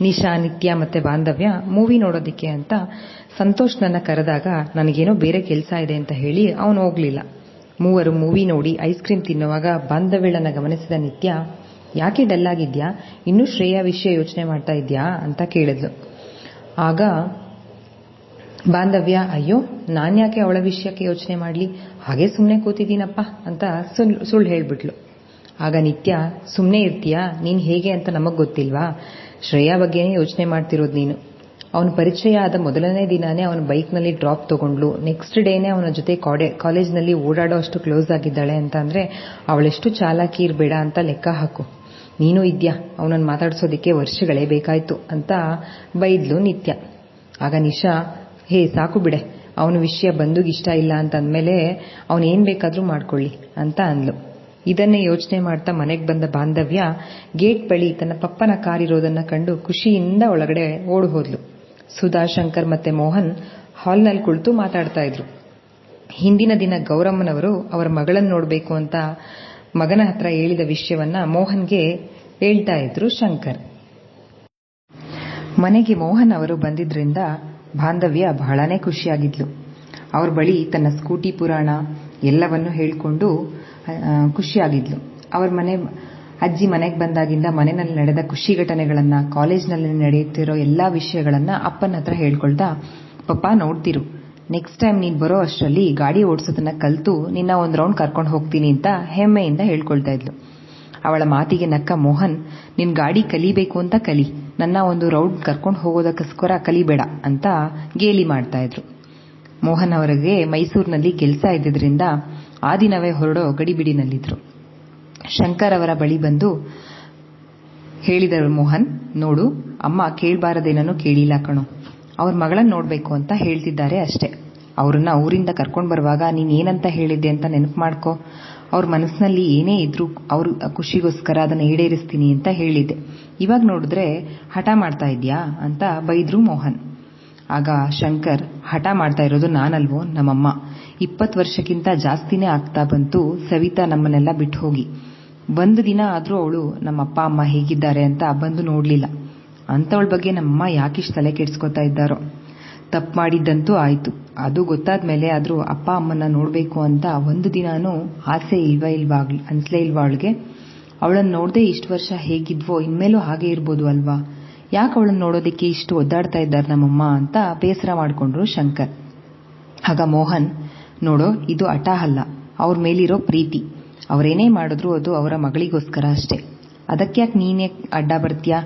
ನಿಶಾ, ನಿತ್ಯ ಮತ್ತೆ ಬಾಂಧವ್ಯ ಮೂವಿ ನೋಡೋದಿಕ್ಕೆ ಅಂತ ಸಂತೋಷ್ ನನ್ನ ಕರೆದಾಗ, ನನಗೇನೋ ಬೇರೆ ಕೆಲಸ ಇದೆ ಅಂತ ಹೇಳಿ ಅವನು ಹೋಗ್ಲಿಲ್ಲ. ಮೂವರು ಮೂವಿ ನೋಡಿ ಐಸ್ ಕ್ರೀಮ್ ತಿನ್ನುವಾಗ ಬಾಂಧವ್ಯಳನ್ನ ಗಮನಿಸಿದ ನಿತ್ಯ, ಯಾಕೆ ಡಲ್ ಆಗಿದ್ಯಾ ಇನ್ನೂ ಶ್ರೇಯಾ ವಿಷಯ ಯೋಚನೆ ಮಾಡ್ತಾ ಇದ್ಯಾ? ಅಂತ ಕೇಳಿದ್ಲು. ಆಗ ಬಾಂಧವ್ಯ, ಅಯ್ಯೋ ನಾನ್ಯಾಕೆ ಅವಳ ವಿಷಯಕ್ಕೆ ಯೋಚನೆ ಮಾಡಲಿ? ಹಾಗೆ ಸುಮ್ಮನೆ ಕೂತಿದ್ದೀನಪ್ಪ ಅಂತ ಸುಳ್ಳು ಹೇಳ್ಬಿಟ್ಲು. ಆಗ ನಿತ್ಯ ಸುಮ್ಮನೆ ಇರ್ತೀಯಾ? ನೀನು ಹೇಗೆ ಅಂತ ನಮಗೆ ಗೊತ್ತಿಲ್ವಾ? ಶ್ರೇಯಾ ಬಗ್ಗೆನೇ ಯೋಚನೆ ಮಾಡ್ತಿರೋದು ನೀನು. ಅವನ ಪರಿಚಯ ಆದ ಮೊದಲನೇ ದಿನಾನೇ ಅವನ ಬೈಕ್ನಲ್ಲಿ ಡ್ರಾಪ್ ತಗೊಂಡ್ಲು. ನೆಕ್ಸ್ಟ್ ಡೇನೇ ಅವನ ಜೊತೆ ಕಾಲೇಜ್ನಲ್ಲಿ ಓಡಾಡೋ ಅಷ್ಟು ಕ್ಲೋಸ್ ಆಗಿದ್ದಾಳೆ ಅಂತ ಅಂದರೆ, ಅವಳೆಷ್ಟು ಚಾಲಾಕಿ ಇರಬೇಡ ಅಂತ ಲೆಕ್ಕ ಹಾಕು. ನೀನು ಇದ್ಯಾ? ಅವನನ್ನು ಮಾತಾಡಿಸೋದಕ್ಕೆ ವರ್ಷಗಳೇ ಬೇಕಾಯ್ತು ಅಂತ ಬೈದ್ಲು ನಿತ್ಯ. ಆಗ ನಿಶಾ ಹೇ, ಸಾಕು ಬಿಡೆ. ಅವನ ವಿಷಯ ಬಂದುಗೆ ಇಷ್ಟ ಇಲ್ಲ ಅಂತ ಅಂದಮೇಲೆ ಅವನು ಏನು ಬೇಕಾದರೂ ಮಾಡ್ಕೊಳ್ಳಿ ಅಂತ ಅಂದ್ಲು. ಇದನ್ನೇ ಯೋಚನೆ ಮಾಡ್ತಾ ಮನೆಗೆ ಬಂದ ಬಾಂಧವ್ಯ ಗೇಟ್ ಬಳಿ ತನ್ನ ಪಪ್ಪನ ಕಾರಿರೋದನ್ನ ಕಂಡು ಖುಷಿಯಿಂದ ಒಳಗಡೆ ಓಡಿ ಹೋದ್ಲು. ಸುಧಾ, ಶಂಕರ್ ಮತ್ತೆ ಮೋಹನ್ ಹಾಲ್ನಲ್ಲಿ ಕುಳಿತು ಮಾತಾಡ್ತಾ ಇದ್ರು. ಹಿಂದಿನ ದಿನ ಗೌರಮ್ಮನವರು ಅವರ ಮಗಳನ್ನು ನೋಡಬೇಕು ಅಂತ ಮಗನ ಹತ್ರ ಹೇಳಿದ ವಿಷಯವನ್ನ ಮೋಹನ್ಗೆ ಹೇಳ್ತಾ ಇದ್ರು ಶಂಕರ್. ಮನೆಗೆ ಮೋಹನ್ ಅವರು ಬಂದಿದ್ರಿಂದ ಬಾಂಧವ್ಯ ಬಹಳನೇ ಖುಷಿಯಾಗಿದ್ಲು. ಅವ್ರ ಬಳಿ ತನ್ನ ಸ್ಕೂಟಿ ಪುರಾಣ ಎಲ್ಲವನ್ನು ಹೇಳಿಕೊಂಡು ಖುಷಿಯಾಗಿದ್ಲು. ಅವ್ರ ಮನೆ, ಅಜ್ಜಿ ಮನೆಗೆ ಬಂದಾಗಿಂದ ಮನೆಯಲ್ಲಿ ನಡೆದ ಖುಷಿ ಘಟನೆಗಳನ್ನ, ಕಾಲೇಜ್ನಲ್ಲಿ ನಡೆಯುತ್ತಿರೋ ಎಲ್ಲಾ ವಿಷಯಗಳನ್ನ ಅಪ್ಪನ ಹತ್ರ ಹೇಳ್ಕೊಳ್ತಾ, ಪಪ್ಪ, ನೋಡ್ತಿರು. ನೆಕ್ಸ್ಟ್ ಟೈಮ್ ನೀನ್ ಬರೋ ಅಷ್ಟರಲ್ಲಿ ಗಾಡಿ ಓಡಿಸೋದನ್ನ ಕಲ್ತು, ನಿನ್ನ ಒಂದ್ ರೌಂಡ್ ಕರ್ಕೊಂಡು ಹೋಗ್ತೀನಿ ಅಂತ ಹೆಮ್ಮೆಯಿಂದ ಹೇಳ್ಕೊಳ್ತಾ ಇದ್ಲು. ಅವಳ ಮಾತಿಗೆ ನಕ್ಕ ಮೋಹನ್, ನಿನ್ ಗಾಡಿ ಕಲಿಬೇಕು ಅಂತ ಕಲಿ. ನನ್ನ ಒಂದು ರೌಡ್ ಕರ್ಕೊಂಡು ಹೋಗೋದಕ್ಕೋಸ್ಕರ ಕಲಿಬೇಡ ಅಂತ ಗೇಲಿ ಮಾಡ್ತಾ ಇದ್ರು. ಮೋಹನ್ ಅವರಿಗೆ ಮೈಸೂರಿನಲ್ಲಿ ಕೆಲಸ ಇದ್ದಿದ್ರಿಂದ ಆ ದಿನವೇ ಹೊರಡೋ ಗಡಿಬಿಡಿನಲ್ಲಿದ್ರು. ಶಂಕರ್ ಅವರ ಬಳಿ ಬಂದು ಹೇಳಿದರು ಮೋಹನ್, ನೋಡು, ಅಮ್ಮ ಕೇಳಬಾರದೇನೋ ಕೇಳಿಲ್ಲ ಕಣೋ. ಅವ್ರ ಮಗಳನ್ನ ನೋಡ್ಬೇಕು ಅಂತ ಹೇಳ್ತಿದ್ದಾರೆ ಅಷ್ಟೇ. ಅವ್ರನ್ನ ಊರಿಂದ ಕರ್ಕೊಂಡು ಬರುವಾಗ ನೀನ್ ಏನಂತ ಹೇಳಿದ್ದೆ ಅಂತ ನೆನಪು ಮಾಡ್ಕೋ. ಅವ್ರ ಮನಸ್ಸಿನಲ್ಲಿ ಏನೇ ಇದ್ರೂ ಅವ್ರ ಖುಷಿಗೋಸ್ಕರ ಅದನ್ನ ಈಡೇರಿಸ್ತೀನಿ ಅಂತ ಹೇಳಿದ್ದೆ. ಇವಾಗ ನೋಡಿದ್ರೆ ಹಠ ಮಾಡ್ತಾ ಇದೆಯಾ ಅಂತ ಬೈದ್ರು ಮೋಹನ್. ಆಗ ಶಂಕರ್, ಹಠ ಮಾಡ್ತಾ ಇರೋದು ನಾನಲ್ವೋ ನಮ್ಮಮ್ಮ. ಇಪ್ಪತ್ತು ವರ್ಷಕ್ಕಿಂತ ಜಾಸ್ತಿನೇ ಆಗ್ತಾ ಬಂತು ಸವಿತಾ ನಮ್ಮನ್ನೆಲ್ಲ ಬಿಟ್ಟು ಹೋಗಿ. ಒಂದು ದಿನ ಆದ್ರೂ ಅವಳು ನಮ್ಮ ಅಪ್ಪ ಅಮ್ಮ ಹೇಗಿದ್ದಾರೆ ಅಂತ ಬಂದು ನೋಡಲಿಲ್ಲ. ಅಂತವಳ ಬಗ್ಗೆ ನಮ್ಮಮ್ಮ ಯಾಕಿಷ್ಟು ತಲೆ ಕೆಡಿಸ್ಕೊತಾ ಇದ್ದಾರೋ. ತಪ್ಪು ಮಾಡಿದ್ದಂತೂ ಆಯಿತು. ಅದು ಗೊತ್ತಾದ್ಮೇಲೆ ಆದರೂ ಅಪ್ಪ ಅಮ್ಮನ ನೋಡಬೇಕು ಅಂತ ಒಂದು ದಿನಾನೂ ಆಸೆ ಇಲ್ವಾ ಇಲ್ವಾ ಅನಿಸ್ಲೇ ಇಲ್ವಾ ಅವಳಿಗೆ? ಅವಳನ್ನ ನೋಡದೆ ಇಷ್ಟು ವರ್ಷ ಹೇಗಿದ್ವೋ ಇನ್ಮೇಲೂ ಹಾಗೆ ಇರ್ಬೋದು ಅಲ್ವಾ? ಯಾಕೆ ಅವಳನ್ನು ನೋಡೋದಕ್ಕೆ ಇಷ್ಟು ಒದ್ದಾಡ್ತಾ ಇದ್ದಾರೆ ನಮ್ಮಮ್ಮ ಅಂತ ಬೇಸರ ಮಾಡಿಕೊಂಡ್ರು ಶಂಕರ್. ಆಗ ಮೋಹನ್, ನೋಡೋ, ಇದು ಹಠ ಅಲ್ಲ. ಅವ್ರ ಮೇಲಿರೋ ಪ್ರೀತಿ. ಅವರೇನೇ ಮಾಡಿದ್ರು ಅದು ಅವರ ಮಗಳಿಗೋಸ್ಕರ ಅಷ್ಟೇ. ಅದಕ್ಯಾಕೆ ನೀನೇ ಅಡ್ಡ ಬರ್ತೀಯಾ?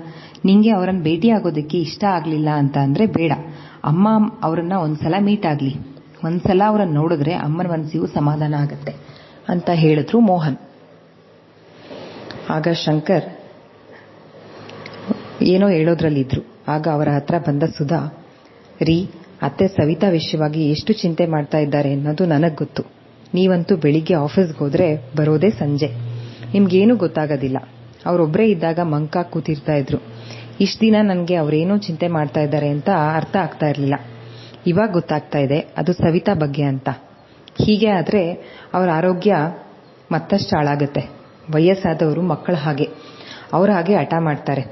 ನಿಂಗೆ ಅವರನ್ನು ಭೇಟಿಯಾಗೋದಕ್ಕೆ ಇಷ್ಟ ಆಗಲಿಲ್ಲ ಅಂತ ಅಂದರೆ ಬೇಡ. ಅಮ್ಮ ಅವರನ್ನ ಒಂದ್ಸಲ ಮೀಟ್ ಆಗ್ಲಿ. ಒಂದ್ಸಲ ಅವರನ್ನು ನೋಡಿದ್ರೆ ಅಮ್ಮನ ಮನಸ್ಸಿಗೂ ಸಮಾಧಾನ ಆಗುತ್ತೆ ಅಂತ ಹೇಳಿದ್ರು ಮೋಹನ್. ಆಗ ಶಂಕರ್ ಏನೋ ಹೇಳೋದ್ರಲ್ಲಿದ್ರು. ಆಗ ಅವರ ಹತ್ರ ಬಂದ ಸುಧಾ, ರೀ, ಅತ್ತೆ ಸವಿತಾ ವಿಷಯವಾಗಿ ಎಷ್ಟು ಚಿಂತೆ ಮಾಡ್ತಾ ಇದ್ದಾರೆ ಅನ್ನೋದು ನನಗೆ ಗೊತ್ತು. ನೀವಂತೂ ಬೆಳಿಗ್ಗೆ ಆಫೀಸ್ಗೆ ಹೋದ್ರೆ ಬರೋದೇ ಸಂಜೆ. ನಿಮ್ಗೇನು ಗೊತ್ತಾಗೋದಿಲ್ಲ. ಅವರೊಬ್ಬರೇ ಇದ್ದಾಗ ಮಂಕ ಕೂತಿರ್ತಾ ಇದ್ರು. ಇಷ್ಟ ದಿನ ನನಗೆ ಅವರೇನೋ ಚಿಂತೆ ಮಾಡ್ತಾ ಇದ್ದಾರೆ ಅಂತ ಅರ್ಥ ಆಗ್ತಾ ಇರಲಿಲ್ಲ. ಇವಾಗ ಗೊತ್ತಾಗ್ತಾ ಇದೆ, ಅದು ಸವಿತಾ ಬಗ್ಗೆ ಅಂತ. ಹೀಗೆ ಆದರೆ ಅವರ ಆರೋಗ್ಯ ಮತ್ತಷ್ಟು ಹಾಳಾಗುತ್ತೆ. ವಯಸ್ಸಾದವರು ಮಕ್ಕಳ ಹಾಗೆ. ಅವರ ಹಾಗೆ ಹಠ ಮಾಡ್ತಾರೆ.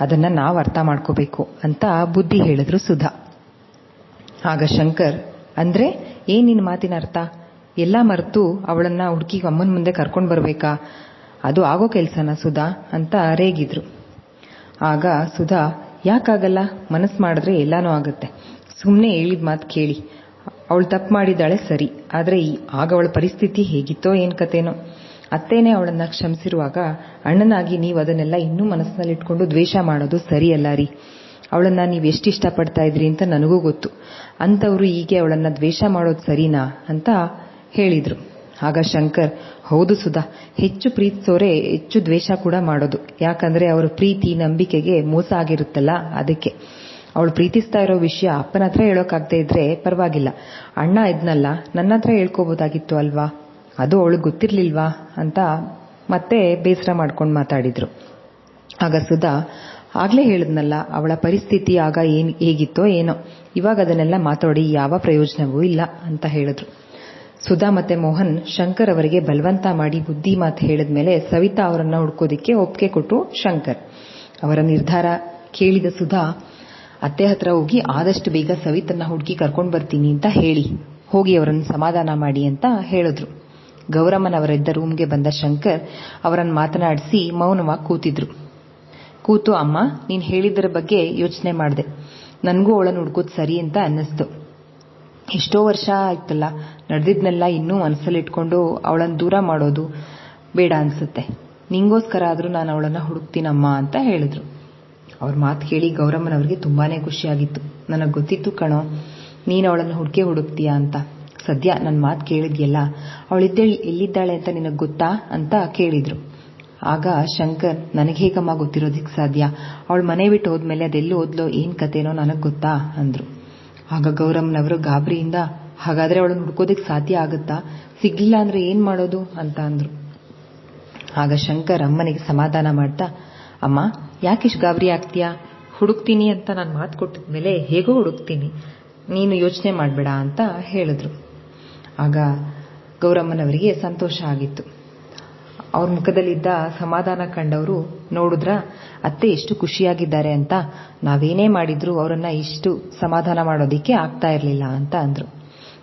ಅದನ್ನು ನಾವು ಅರ್ಥ ಮಾಡ್ಕೋಬೇಕು ಅಂತ ಬುದ್ಧಿ ಹೇಳಿದ್ರು ಸುಧಾ. ಆಗ ಶಂಕರ್, ಅಂದರೆ ಏನು ನಿನ್ನ ಮಾತಿನ ಅರ್ಥ? ಎಲ್ಲ ಮರೆತು ಅವಳನ್ನು ಹುಡುಕಿ ಅಮ್ಮನ ಮುಂದೆ ಕರ್ಕೊಂಡು ಬರಬೇಕಾ? ಅದು ಆಗೋ ಕೆಲಸನ ಸುಧಾ? ಅಂತ ರೇಗಿದ್ರು. ಆಗ ಸುಧಾ, ಯಾಕಾಗಲ್ಲ? ಮನಸ್ಸು ಮಾಡಿದ್ರೆ ಎಲ್ಲಾನು ಆಗುತ್ತೆ. ಸುಮ್ಮನೆ ಹೇಳಿದ ಮಾತು ಕೇಳಿ. ಅವಳು ತಪ್ಪು ಮಾಡಿದ್ದಾಳೆ ಸರಿ. ಆದ್ರೆ ಈ ಆಗ ಅವಳ ಪರಿಸ್ಥಿತಿ ಹೇಗಿತ್ತೋ ಏನು ಕತೆನೋ ಅತ್ತೇನೆ ಅವಳನ್ನ ಕ್ಷಮಿಸಿರುವಾಗ, ಅಣ್ಣನಾಗಿ ನೀವು ಅದನ್ನೆಲ್ಲ ಇನ್ನೂ ಮನಸ್ಸಿನಲ್ಲಿಟ್ಕೊಂಡು ದ್ವೇಷ ಮಾಡೋದು ಸರಿಯಲ್ಲ ರೀ. ಅವಳನ್ನ ನೀವು ಎಷ್ಟು ಇಷ್ಟಪಡ್ತಾ ಇದ್ರಿ ಅಂತ ನನಗೂ ಗೊತ್ತು. ಅಂತವ್ರು ಹೀಗೆ ಅವಳನ್ನ ದ್ವೇಷ ಮಾಡೋದು ಸರಿನಾ? ಅಂತ ಹೇಳಿದ್ರು. ಆಗ ಶಂಕರ್, ಹೌದು ಸುಧಾ, ಹೆಚ್ಚು ಪ್ರೀತಿಸೋರೆ ಹೆಚ್ಚು ದ್ವೇಷ ಕೂಡ ಮಾಡೋದು. ಯಾಕಂದ್ರೆ ಅವರ ಪ್ರೀತಿ, ನಂಬಿಕೆಗೆ ಮೋಸ ಆಗಿರುತ್ತಲ್ಲ, ಅದಕ್ಕೆ. ಅವಳು ಪ್ರೀತಿಸ್ತಾ ಇರೋ ವಿಷಯ ಅಪ್ಪನ ಹತ್ರ ಹೇಳೋಕಾಗದೇ ಇದ್ರೆ ಪರವಾಗಿಲ್ಲ. ಅಣ್ಣ ಇದ್ನಲ್ಲ, ನನ್ನ ಹತ್ರ ಹೇಳ್ಕೋಬೋದಾಗಿತ್ತು ಅಲ್ವಾ? ಅದು ಅವಳಿಗೆ ಗೊತ್ತಿರ್ಲಿಲ್ವಾ? ಅಂತ ಮತ್ತೆ ಬೇಸರ ಮಾಡ್ಕೊಂಡು ಮಾತಾಡಿದ್ರು. ಆಗ ಸುಧಾ, ಆಗ್ಲೇ ಹೇಳಿದ್ನಲ್ಲ, ಅವಳ ಪರಿಸ್ಥಿತಿ ಆಗ ಏನ್, ಹೇಗಿತ್ತೋ ಏನೋ. ಇವಾಗ ಅದನ್ನೆಲ್ಲ ಮಾತಾಡಿ, ಯಾವ ಪ್ರಯೋಜನವೂ ಇಲ್ಲ, ಅಂತ ಹೇಳಿದ್ರು. ಸುಧಾ ಮತ್ತೆ ಮೋಹನ್ ಶಂಕರ್ ಅವರಿಗೆ ಬಲವಂತ ಮಾಡಿ ಬುದ್ಧಿ ಮಾತು ಹೇಳಿದ ಮೇಲೆ ಸವಿತಾ ಅವರನ್ನ ಹುಡ್ಕೋದಿಕ್ಕೆ ಒಪ್ಪಿಗೆ ಕೊಟ್ಟು ಶಂಕರ್. ಅವರ ನಿರ್ಧಾರ ಕೇಳಿದ ಸುಧಾ, ಅತ್ತೆ ಹತ್ರ ಹೋಗಿ ಆದಷ್ಟು ಬೇಗ ಸವಿತನ್ನ ಹುಡುಕಿ ಕರ್ಕೊಂಡು ಬರ್ತೀನಿ ಅಂತ ಹೇಳಿ, ಹೋಗಿ ಅವರನ್ನು ಸಮಾಧಾನ ಮಾಡಿ ಅಂತ ಹೇಳಿದ್ರು. ಗೌರಮ್ಮನವರಿದ್ದ ರೂಮ್ಗೆ ಬಂದ ಶಂಕರ್ ಅವರನ್ನು ಮಾತನಾಡಿಸಿ ಮೌನವಾಗಿ ಕೂತಿದ್ರು. ಕೂತು, ಅಮ್ಮ, ನೀನು ಹೇಳಿದ್ದರ ಬಗ್ಗೆ ಯೋಚನೆ ಮಾಡಿದೆ. ನನಗೂ ಅವಳನ್ನು ಹುಡುಕೋದು ಸರಿ ಅಂತ ಅನ್ನಿಸ್ತು. ಎಷ್ಟೋ ವರ್ಷ ಆಯ್ತಲ್ಲ, ನಡೆದಿದ್ನೆಲ್ಲ ಇನ್ನೂ ಮನಸ್ಸಲ್ಲಿಟ್ಕೊಂಡು ಅವಳನ್ನು ದೂರ ಮಾಡೋದು ಬೇಡ ಅನ್ಸುತ್ತೆ. ನಿಂಗೋಸ್ಕರ ಆದರೂ ನಾನು ಅವಳನ್ನು ಹುಡುಕ್ತೀನಮ್ಮ ಅಂತ ಹೇಳಿದ್ರು. ಅವ್ರ ಮಾತು ಕೇಳಿ ಗೌರಮ್ಮನವರಿಗೆ ತುಂಬಾನೇ ಖುಷಿಯಾಗಿತ್ತು. ನನಗೆ ಗೊತ್ತಿತ್ತು, ಕಣೋ, ನೀನು ಅವಳನ್ನು ಹುಡುಕೆ ಹುಡುಕ್ತೀಯಾ ಅಂತ. ಸದ್ಯ ನನ್ನ ಮಾತು ಕೇಳಿದ್ಯಲ್ಲ, ಅವಳಿದ್ದ ಎಲ್ಲಿದ್ದಾಳೆ ಅಂತ ನಿನಗೆ ಗೊತ್ತಾ ಅಂತ ಕೇಳಿದ್ರು. ಆಗ ಶಂಕರ್, ನನಗೆ ಹೇಗಮ್ಮ ಗೊತ್ತಿರೋದಕ್ಕೆ ಸಾಧ್ಯ? ಅವಳು ಮನೆ ಬಿಟ್ಟು ಹೋದ್ಮೇಲೆ ಅದೆಲ್ಲಿ ಓದ್ಲೋ, ಏನ್ ಕತೆನೋ ನನಗೆ ಗೊತ್ತಾ ಅಂದ್ರು. ಆಗ ಗೌರಮ್ಮನವರು ಗಾಬರಿಯಿಂದ, ಹಾಗಾದ್ರೆ ಅವಳನ್ನು ಹುಡ್ಕೋದಕ್ಕೆ ಸಾಧ್ಯ ಆಗುತ್ತಾ? ಸಿಗ್ಲಿಲ್ಲ ಅಂದ್ರೆ ಏನ್ ಮಾಡೋದು? ಅಂತ ಅಂದ್ರು. ಆಗ ಶಂಕರ್ ಅಮ್ಮನಿಗೆ ಸಮಾಧಾನ ಮಾಡ್ತಾ, ಅಮ್ಮ ಯಾಕಿಷ್ಟು ಗಾಬರಿ ಆಗ್ತೀಯಾ? ಹುಡುಕ್ತೀನಿ ಅಂತ ನಾನು ಮಾತು ಕೊಟ್ಟಿದ್ಮೇಲೆ ಹೇಗೋ ಹುಡುಕ್ತೀನಿ. ನೀನು ಯೋಚನೆ ಮಾಡಬೇಡ ಅಂತ ಹೇಳಿದ್ರು. ಆಗ ಗೌರಮ್ಮನವರಿಗೆ ಸಂತೋಷ ಆಗಿತ್ತು. ಅವ್ರ ಮುಖದಲ್ಲಿದ್ದ ಸಮಾಧಾನ ಕಂಡವರು ನೋಡಿದ್ರ, ಅತ್ತೆ ಎಷ್ಟು ಖುಷಿಯಾಗಿದ್ದಾರೆ ಅಂತ. ನಾವೇನೇ ಮಾಡಿದ್ರು ಅವರನ್ನ ಇಷ್ಟು ಸಮಾಧಾನ ಮಾಡೋದಿಕ್ಕೆ ಆಗ್ತಾ ಇರಲಿಲ್ಲ ಅಂತ ಅಂದ್ರು.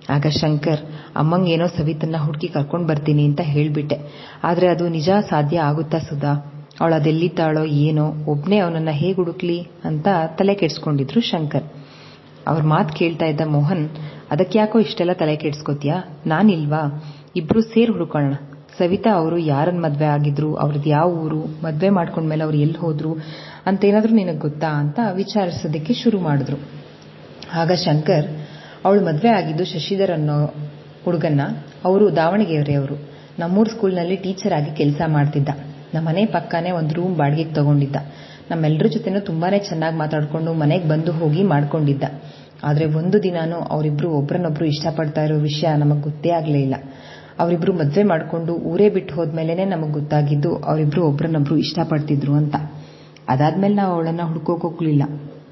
ಆಗ ಶಂಕರ್ ಅಮ್ಮಂಗೇನೋ ಸವಿತನ್ನ ಹುಡುಕಿ ಕರ್ಕೊಂಡು ಬರ್ತೀನಿ ಅಂತ ಹೇಳ್ಬಿಟ್ಟೆ. ಆದ್ರೆ ಅದು ನಿಜ ಸಾಧ್ಯ ಆಗುತ್ತಾ ಸುಧಾ? ಅವಳು ಅದೆಲ್ಲಿದ್ದಾಳೋ, ಏನೋ? ಒಬ್ನೇ ಅವನನ್ನ ಹೇಗೆ ಹುಡುಕ್ಲಿ? ಅಂತ ತಲೆ ಕೆಡ್ಸ್ಕೊಂಡಿದ್ರು ಶಂಕರ್. ಅವ್ರ ಮಾತು ಕೇಳ್ತಾ ಇದ್ದ ಮೋಹನ್, ಅದಕ್ಯಾಕೋ ಇಷ್ಟೆಲ್ಲ ತಲೆ ಕೆಡ್ಸ್ಕೊತೀಯಾ? ನಾನಿಲ್ವಾ? ಇಬ್ರು ಸೇರ್ ಹುಡುಕೋಣ ಸವಿತಾ ಅವರು ಯಾರನ್ನ ಮದುವೆ ಆಗಿದ್ರು ಅವ್ರದ್ದು ಯಾವ ಊರು, ಮದ್ವೆ ಮಾಡ್ಕೊಂಡ್ಮೇಲೆ ಅವ್ರು ಎಲ್ಲಿ ಹೋದ್ರು ಅಂತ ಏನಾದ್ರೂ ನಿನಗೆ ಗೊತ್ತಾ ಅಂತ ವಿಚಾರಿಸೋದಕ್ಕೆ ಶುರು ಮಾಡಿದ್ರು. ಆಗ ಶಂಕರ್, ಅವಳು ಮದುವೆ ಆಗಿದ್ದು ಶಶಿಧರ್ ಅನ್ನೋ ಹುಡುಗನ್ನ ಅವರು ದಾವಣಗೆರೆಯವರು. ನಮ್ಮೂರ್ ಸ್ಕೂಲ್ನಲ್ಲಿ ಟೀಚರ್ ಆಗಿ ಕೆಲಸ ಮಾಡ್ತಿದ್ದ. ನಮ್ಮ ಮನೆ ಪಕ್ಕನೇ ಒಂದು ರೂಮ್ ಬಾಡಿಗೆಗೆ ತಗೊಂಡಿದ್ದ. ನಮ್ಮೆಲ್ಲರ ಜೊತೆನೂ ತುಂಬಾನೇ ಚೆನ್ನಾಗಿ ಮಾತಾಡ್ಕೊಂಡು ಮನೆಗೆ ಬಂದು ಹೋಗಿ ಮಾಡ್ಕೊಂಡಿದ್ದ. ಆದ್ರೆ ಒಂದು ದಿನಾನೂ ಅವರಿಬ್ರು ಒಬ್ರನ್ನೊಬ್ರು ಇಷ್ಟಪಡ್ತಾ ಇರೋ ವಿಷಯ ನಮಗ್ ಗೊತ್ತೇ ಆಗ್ಲೇ ಇಲ್ಲ. ಅವರಿಬ್ರು ಮದ್ವೆ ಮಾಡ್ಕೊಂಡು ಊರೇ ಬಿಟ್ಟು ಹೋದ್ಮೇಲೆ ನಮಗೆ ಗೊತ್ತಾಗಿದ್ದು ಅವರಿಬ್ರು ಒಬ್ರನ್ನೊಬ್ರು ಇಷ್ಟಪಡ್ತಿದ್ರು ಅಂತ. ಅದಾದ್ಮೇಲೆ ನಾವು ಅವಳನ್ನ ಹುಡ್ಕೋಕ್ ಹೋಗ್ಲಿಲ್ಲ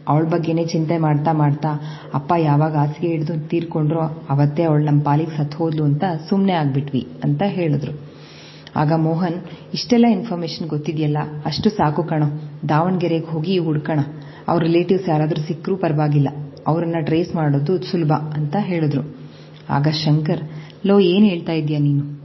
ಅವಳ ಬಗ್ಗೆನೇ ಚಿಂತೆ ಮಾಡ್ತಾ ಮಾಡ್ತಾ ಅಪ್ಪ ಯಾವಾಗ ಹಾಸಿಗೆ ಹಿಡಿದು ತೀರ್ಕೊಂಡ್ರೋ ಅವತ್ತೇ ಅವಳು ನಮ್ಮ ಪಾಲಿಗೆ ಸತ್ ಹೋದ್ಲು ಅಂತ ಸುಮ್ಮನೆ ಆಗ್ಬಿಟ್ವಿ ಅಂತ ಹೇಳಿದ್ರು. ಆಗ ಮೋಹನ್, ಇಷ್ಟೆಲ್ಲ ಇನ್ಫಾರ್ಮೇಶನ್ ಗೊತ್ತಿದೆಯಲ್ಲ, ಅಷ್ಟು ಸಾಕು ಕಣೋ. ದಾವಣಗೆರೆಗೆ ಹೋಗಿ ಹುಡ್ಕೋಣ. ಅವ್ರ ರಿಲೇಟಿವ್ಸ್ ಯಾರಾದರೂ ಸಿಕ್ಕರೂ ಪರವಾಗಿಲ್ಲ. ಅವರನ್ನ ಟ್ರೇಸ್ ಮಾಡೋದು ಸುಲಭ, ಅಂತ ಹೇಳಿದ್ರು. ಆಗ ಶಂಕರ್ ಲೋ, ಏನು ಹೇಳ್ತಾ ಇದೀಯ ನೀನು?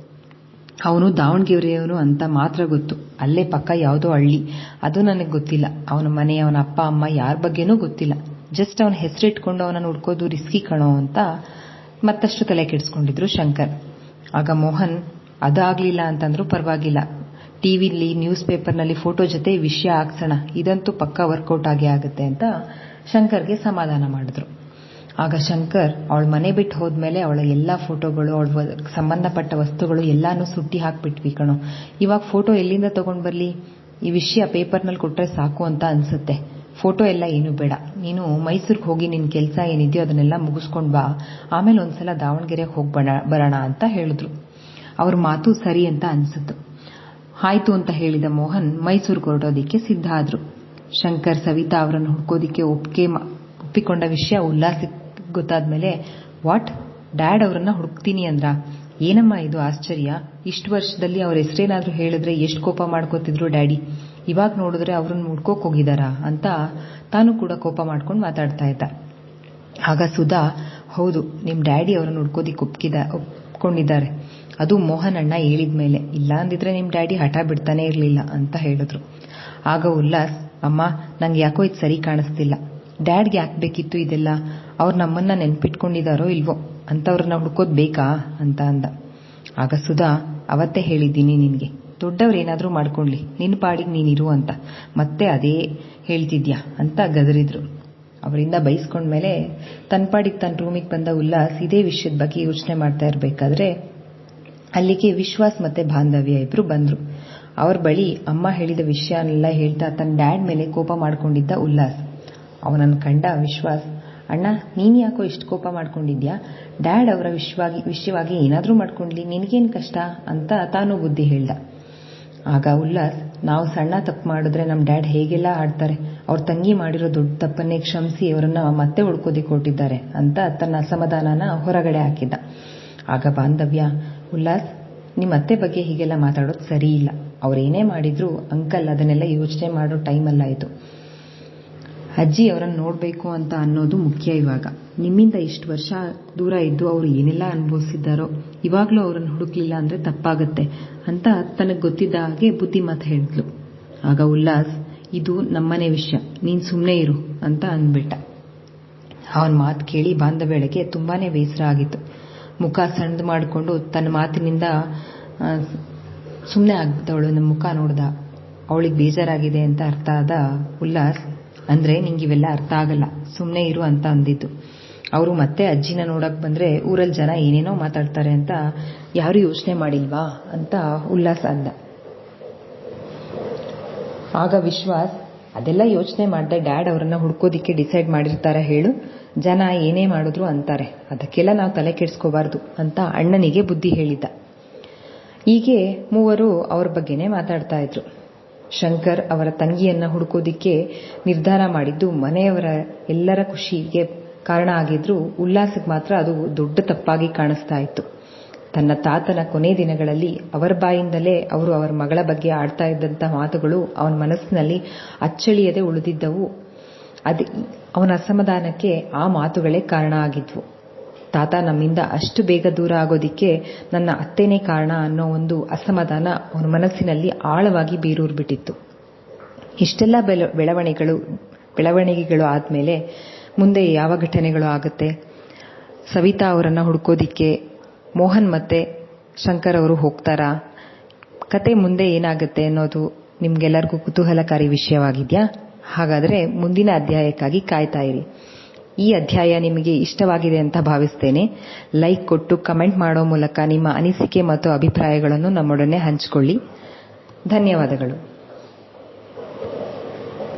ಅವನು ದಾವಣಗೆರೆಯವನು ಅಂತ ಮಾತ್ರ ಗೊತ್ತು. ಅಲ್ಲೇ ಪಕ್ಕ ಯಾವುದೋ ಹಳ್ಳಿ. ಅದು ನನಗೆ ಗೊತ್ತಿಲ್ಲ. ಅವನ ಮನೆ, ಅವನ ಅಪ್ಪ, ಅಮ್ಮ ಯಾರ ಬಗ್ಗೆನೂ ಗೊತ್ತಿಲ್ಲ. ಜಸ್ಟ್ ಅವನ ಹೆಸರಿಟ್ಕೊಂಡು ಅವನನ್ನು ಹುಡ್ಕೋದು ರಿಸ್ಕಿ ಕಣೋ ಅಂತ ಮತ್ತಷ್ಟು ತಲೆ ಕೆಡಿಸ್ಕೊಂಡಿದ್ರು ಶಂಕರ್. ಆಗ ಮೋಹನ್ ಅದಾಗ್ಲಿಲ್ಲ ಅಂತಂದ್ರೂ ಪರವಾಗಿಲ್ಲ. ಟಿವಿಲಿ ನ್ಯೂಸ್ ಪೇಪರ್ನಲ್ಲಿ ಫೋಟೋ ಜೊತೆ ವಿಷಯ ಹಾಕ್ಸೋಣ. ಇದಂತೂ ಪಕ್ಕ ವರ್ಕೌಟ್ ಆಗೇ ಆಗುತ್ತೆ ಅಂತ ಶಂಕರ್ಗೆ ಸಮಾಧಾನ ಮಾಡಿದ್ರು. ಆಗ ಶಂಕರ್ ಅವಳ ಮನೆ ಬಿಟ್ಟು ಹೋದ್ಮೇಲೆ ಅವಳ ಎಲ್ಲಾ ಫೋಟೋಗಳು, ಅವಳ ಸಂಬಂಧಪಟ್ಟ ವಸ್ತುಗಳು ಎಲ್ಲಾನು ಸುಟ್ಟಿ ಹಾಕ್ಬಿಟ್ವಿ ಕಣೋ. ಇವಾಗ ಫೋಟೋ ಎಲ್ಲಿಂದ ತಗೊಂಡ್ ಬರ್ಲಿ? ಈ ವಿಷಯ ಪೇಪರ್ನಲ್ಲಿ ಕೊಟ್ರೆ ಸಾಕು ಅಂತ ಅನ್ಸುತ್ತೆ. ಫೋಟೋ ಎಲ್ಲ ಏನು ಬೇಡ. ನೀನು ಮೈಸೂರಿಗೆ ಹೋಗಿ ನಿನ್ ಕೆಲಸ ಏನಿದೆಯೋ ಅದನ್ನೆಲ್ಲ ಮುಗಿಸ್ಕೊಂಡ್ ಬಾ. ಆಮೇಲೆ ಒಂದ್ಸಲ ದಾವಣಗೆರೆಗೆ ಹೋಗಿ ಬರೋಣ ಅಂತ ಹೇಳಿದ್ರು. ಅವ್ರ ಮಾತು ಸರಿ ಅಂತ ಅನ್ಸುತ್ತು. ಆಯ್ತು ಅಂತ ಹೇಳಿದ ಮೋಹನ್ ಮೈಸೂರಿಗೆ ಹೊರಡೋದಿಕ್ಕೆ ಸಿದ್ಧ ಆದ್ರು. ಶಂಕರ್, ಸವಿತಾ ಅವರನ್ನು ಹುಡ್ಕೋದಿಕ್ಕೆ ಒಪ್ಪಿಗೆ ಒಪ್ಪಿಕೊಂಡ ವಿಷಯ ಉಲ್ಲಾಸ ಗೊತ್ತಾದ್ಮೇಲೆ, ವಾಟ್? ಡ್ಯಾಡ್ ಅವರನ್ನ ಹುಡುಕ್ತೀನಿ ಅಂದ್ರ? ಏನಮ್ಮ ಇದು ಆಶ್ಚರ್ಯ? ಇಷ್ಟು ವರ್ಷದಲ್ಲಿ ಅವ್ರ ಹೆಸರೇನಾದ್ರೂ ಹೇಳಿದ್ರೆ ಎಷ್ಟು ಕೋಪ ಮಾಡ್ಕೋತಿದ್ರು ಡ್ಯಾಡಿ? ಇವಾಗ ನೋಡಿದ್ರೆ ಅವ್ರನ್ನ ಮುಡ್ಕೋಕ್ ಹೋಗಿದಾರಾ? ಅಂತ ತಾನು ಕೂಡ ಕೋಪ ಮಾಡ್ಕೊಂಡು ಮಾತಾಡ್ತಾ ಇದ್ದ. ಆಗ ಸುಧಾ, ಹೌದು, ನಿಮ್ ಡ್ಯಾಡಿ ಅವ್ರನ್ನ ಹುಡ್ಕೋದಿಕ್ ಒಪ್ಕೊಂಡಿದ್ದಾರೆ. ಅದು ಮೋಹನ್ ಅಣ್ಣ ಹೇಳಿದ್ಮೇಲೆ. ಇಲ್ಲ ಅಂದಿದ್ರೆ ನಿಮ್ ಡ್ಯಾಡಿ ಹಠ ಬಿಡ್ತಾನೆ ಇರ್ಲಿಲ್ಲ, ಅಂತ ಹೇಳಿದ್ರು. ಆಗ ಉಲ್ಲಾಸ್, ಅಮ್ಮ, ನಂಗೆ ಯಾಕೋ ಇದು ಸರಿ ಕಾಣಿಸ್ತಿಲ್ಲ. ಡ್ಯಾಡ್ಗೆ ಯಾಕೆ ಬೇಕಿತ್ತು ಇದೆಲ್ಲ. ಅವ್ರು ನಮ್ಮನ್ನ ನೆನ್ಪಿಟ್ಕೊಂಡಿದಾರೋ ಇಲ್ವೋ? ಅಂತವ್ರನ್ನ ಹುಡ್ಕೋದ್ ಬೇಕಾ? ಅಂತ ಅಂದ. ಆಗ ಸುಧಾ, ಅವತ್ತೇ ಹೇಳಿದ್ದೀನಿ ನಿನ್ಗೆ. ದೊಡ್ಡವ್ರು ಏನಾದ್ರೂ ಮಾಡ್ಕೊಂಡ್ಲಿ. ನಿನ್ ಪಾಡಿಗೆ ನೀನಿರು ಅಂತ. ಮತ್ತೆ ಅದೇ ಹೇಳ್ತಿದ್ಯಾ? ಅಂತ ಗದರಿದ್ರು. ಅವರಿಂದ ಬೈಸ್ಕೊಂಡ್ಮೇಲೆ ತನ್ನ ಪಾಡಿಗೆ ತನ್ನ ರೂಮಿಗೆ ಬಂದ ಉಲ್ಲಾಸ್ ಇದೇ ವಿಷಯದ ಬಗ್ಗೆ ಯೋಚನೆ ಮಾಡ್ತಾ ಇರಬೇಕಾದ್ರೆ ಅಲ್ಲಿಗೆ ವಿಶ್ವಾಸ್ ಮತ್ತೆ ಬಾಂಧವ್ಯ ಇಬ್ರು ಬಂದ್ರು. ಅವ್ರ ಬಳಿ ಅಮ್ಮ ಹೇಳಿದ ವಿಷಯನೆಲ್ಲ ಹೇಳ್ತಾ ತನ್ನ ಡ್ಯಾಡ್ ಮೇಲೆ ಕೋಪ ಮಾಡ್ಕೊಂಡಿದ್ದ ಉಲ್ಲಾಸ್. ಅವನನ್ನು ಕಂಡ ವಿಶ್ವಾಸ್, ಅಣ್ಣ, ನೀನು ಯಾಕೋ ಇಷ್ಟು ಕೋಪ ಮಾಡ್ಕೊಂಡಿದ್ಯಾ? ಡ್ಯಾಡ್ ಅವರ ವಿಷಯವಾಗಿ ವಿಷಯವಾಗಿ ಏನಾದರೂ ಮಾಡ್ಕೊಂಡ್ಲಿ, ನಿನಗೇನು ಕಷ್ಟ? ಅಂತ ತಾನು ಬುದ್ಧಿ ಹೇಳ್ದ. ಆಗ ಉಲ್ಲಾಸ್, ನಾವು ಸಣ್ಣ ತಪ್ಪು ಮಾಡಿದ್ರೆ ನಮ್ಮ ಡ್ಯಾಡ್ ಹೇಗೆಲ್ಲ ಆಡ್ತಾರೆ? ಅವ್ರ ತಂಗಿ ಮಾಡಿರೋ ದೊಡ್ಡ ತಪ್ಪನ್ನೇ ಕ್ಷಮಿಸಿ ಅವರನ್ನು ಮತ್ತೆ ಉಳ್ಕೋದಿ ಕೊಟ್ಟಿದ್ದಾರೆ ಅಂತ ತನ್ನ ಅಸಮಾಧಾನನ ಹೊರಗಡೆ ಹಾಕಿದ್ದ. ಆಗ ಬಾಂಧವ್ಯ, ಉಲ್ಲಾಸ್ ನಿಮ್ಮ ಅತ್ತೆ ಬಗ್ಗೆ ಹೀಗೆಲ್ಲ ಮಾತಾಡೋದು ಸರಿ ಇಲ್ಲ ಅವ್ರೇನೇ ಮಾಡಿದ್ರು ಅಂಕಲ್ ಅದನ್ನೆಲ್ಲ ಯೋಚನೆ ಮಾಡೋ ಟೈಮಲ್ಲ ಇದು ಅಜ್ಜಿ ಅವರನ್ನು ನೋಡಬೇಕು ಅಂತ ಅನ್ನೋದು ಮುಖ್ಯ ಇವಾಗ. ನಿಮ್ಮಿಂದ ಇಷ್ಟು ವರ್ಷ ದೂರ ಇದ್ದು ಅವರು ಏನೆಲ್ಲ ಅನುಭವಿಸಿದ್ದಾರೋ ಇವಾಗಲೂ ಅವರನ್ನು ಹುಡುಕ್ಲಿಲ್ಲ ಅಂದ್ರೆ ತಪ್ಪಾಗತ್ತೆ ಅಂತ ತನಗೆ ಗೊತ್ತಿದ್ದ ಹಾಗೆ ಬುದ್ಧಿ ಮಾತು ಹೇಳಿದ್ಲು. ಆಗ ಉಲ್ಲಾಸ್, ಇದು ನಮ್ಮನೆ ವಿಷಯ, ನೀನ್ ಸುಮ್ಮನೆ ಇರು ಅಂತ ಅಂದ್ಬಿಟ್ಟ. ಅವನ ಮಾತು ಕೇಳಿ ಬಾಂಧವ್ಯಳಿಗೆ ತುಂಬಾನೇ ಬೇಸರ ಆಗಿತ್ತು. ಮುಖ ಸಣ್ಣದು ಮಾಡಿಕೊಂಡು ತನ್ನ ಮಾತಿನಿಂದ ಸುಮ್ಮನೆ ಆಗ್ಬಿಟ್ಟವಳು ನಮ್ಮ ಮುಖ ನೋಡ್ದ, ಅವಳಿಗೆ ಬೇಜಾರಾಗಿದೆ ಅಂತ ಅರ್ಥ ಆದ ಉಲ್ಲಾಸ್ ಅಂದ್ರೆ ನಿಂಗಿವೆಲ್ಲ ಅರ್ಥ ಆಗಲ್ಲ. ಸುಮ್ಮನೆ ಇರು ಅಂತ ಅಂದಿದ್ದು. ಅವರು ಮತ್ತೆ ಅಜ್ಜಿನ ನೋಡಕ್ ಬಂದ್ರೆ ಊರಲ್ಲಿ ಜನ ಏನೇನೋ ಮಾತಾಡ್ತಾರೆ ಅಂತ ಯಾರು ಯೋಚನೆ ಮಾಡಿಲ್ವಾ ಅಂತ ಉಲ್ಲಾಸ ಅಂದ. ಆಗ ವಿಶ್ವಾಸ್, ಅದೆಲ್ಲ ಯೋಚನೆ ಮಾಡದೆ ಡ್ಯಾಡ್ ಅವರನ್ನ ಹುಡ್ಕೋದಿಕ್ಕೆ ಡಿಸೈಡ್ ಮಾಡಿರ್ತಾರೆ ಹೇಳು, ಜನ ಏನೇ ಮಾಡಿದ್ರು ಅಂತಾರೆ. ಅದಕ್ಕೆಲ್ಲ ನಾವು ತಲೆ ಕೆಡಿಸ್ಕೋಬಾರ್ದು ಅಂತ ಅಣ್ಣನಿಗೆ ಬುದ್ಧಿ ಹೇಳಿದ್ದ. ಹೀಗೆ ಮೂವರು ಅವ್ರ ಬಗ್ಗೆನೇ ಮಾತಾಡ್ತಾ ಇದ್ರು. ಶಂಕರ್ ಅವರ ತಂಗಿಯನ್ನ ಹುಡುಕೋದಿಕ್ಕೆ ನಿರ್ಧಾರ ಮಾಡಿದ್ದು ಮನೆಯವರ ಎಲ್ಲರ ಖುಷಿಗೆ ಕಾರಣ ಆಗಿದ್ರು ಉಲ್ಲಾಸಕ್ಕೆ ಮಾತ್ರ ಅದು ದೊಡ್ಡ ತಪ್ಪಾಗಿ ಕಾಣಿಸ್ತಾ ಇತ್ತು. ತನ್ನ ತಾತನ ಕೊನೆ ದಿನಗಳಲ್ಲಿ ಅವರ ಬಾಯಿಂದಲೇ ಅವರು ಅವರ ಮಗಳ ಬಗ್ಗೆ ಆಡ್ತಾ ಇದ್ದಂತ ಮಾತುಗಳು ಅವನ ಮನಸ್ಸಿನಲ್ಲಿ ಅಚ್ಚಳಿಯದೆ ಉಳಿದಿದ್ದವು. ಅದು ಅವನ ಅಸಮಾಧಾನಕ್ಕೆ ಆ ಮಾತುಗಳೇ ಕಾರಣ ಆಗಿದ್ವು. ತಾತ ನಮ್ಮಿಂದ ಅಷ್ಟು ಬೇಗ ದೂರ ಆಗೋದಿಕ್ಕೆ ನನ್ನ ಅತ್ತೆನೇ ಕಾರಣ ಅನ್ನೋ ಒಂದು ಅಸಮಾಧಾನ ಅವನ ಮನಸ್ಸಿನಲ್ಲಿ ಆಳವಾಗಿ ಬೇರೂರ್ಬಿಟ್ಟಿತ್ತು ಇಷ್ಟೆಲ್ಲ ಬೆಳವಣಿಗೆಗಳು ಬೆಳವಣಿಗೆಗಳು ಆದ್ಮೇಲೆ ಮುಂದೆ ಯಾವ ಘಟನೆಗಳು ಆಗುತ್ತೆ? ಸವಿತಾ ಅವರನ್ನ ಹುಡ್ಕೋದಿಕ್ಕೆ, ಮೋಹನ್ ಮತ್ತೆ ಶಂಕರ್ ಅವರು ಹೋಗ್ತಾರಾ? ಕತೆ ಮುಂದೆ ಏನಾಗುತ್ತೆ ಅನ್ನೋದು ನಿಮ್ಗೆಲ್ಲರಿಗೂ ಕುತೂಹಲಕಾರಿ ವಿಷಯವಾಗಿದೆಯಾ? ಹಾಗಾದ್ರೆ ಮುಂದಿನ ಅಧ್ಯಾಯಕ್ಕಾಗಿ ಕಾಯ್ತಾ ಇರಿ. ಈ ಅಧ್ಯಾಯ ನಿಮಗೆ ಇಷ್ಟವಾಗಿದೆ ಅಂತ ಭಾವಿಸ್ತೇನೆ. ಲೈಕ್ ಕೊಟ್ಟು ಕಮೆಂಟ್ ಮಾಡೋ ಮೂಲಕ ನಿಮ್ಮ ಅನಿಸಿಕೆ ಮತ್ತು ಅಭಿಪ್ರಾಯಗಳನ್ನು ನಮ್ಮೊಡನೆ ಹಂಚಿಕೊಳ್ಳಿ. ಧನ್ಯವಾದಗಳು.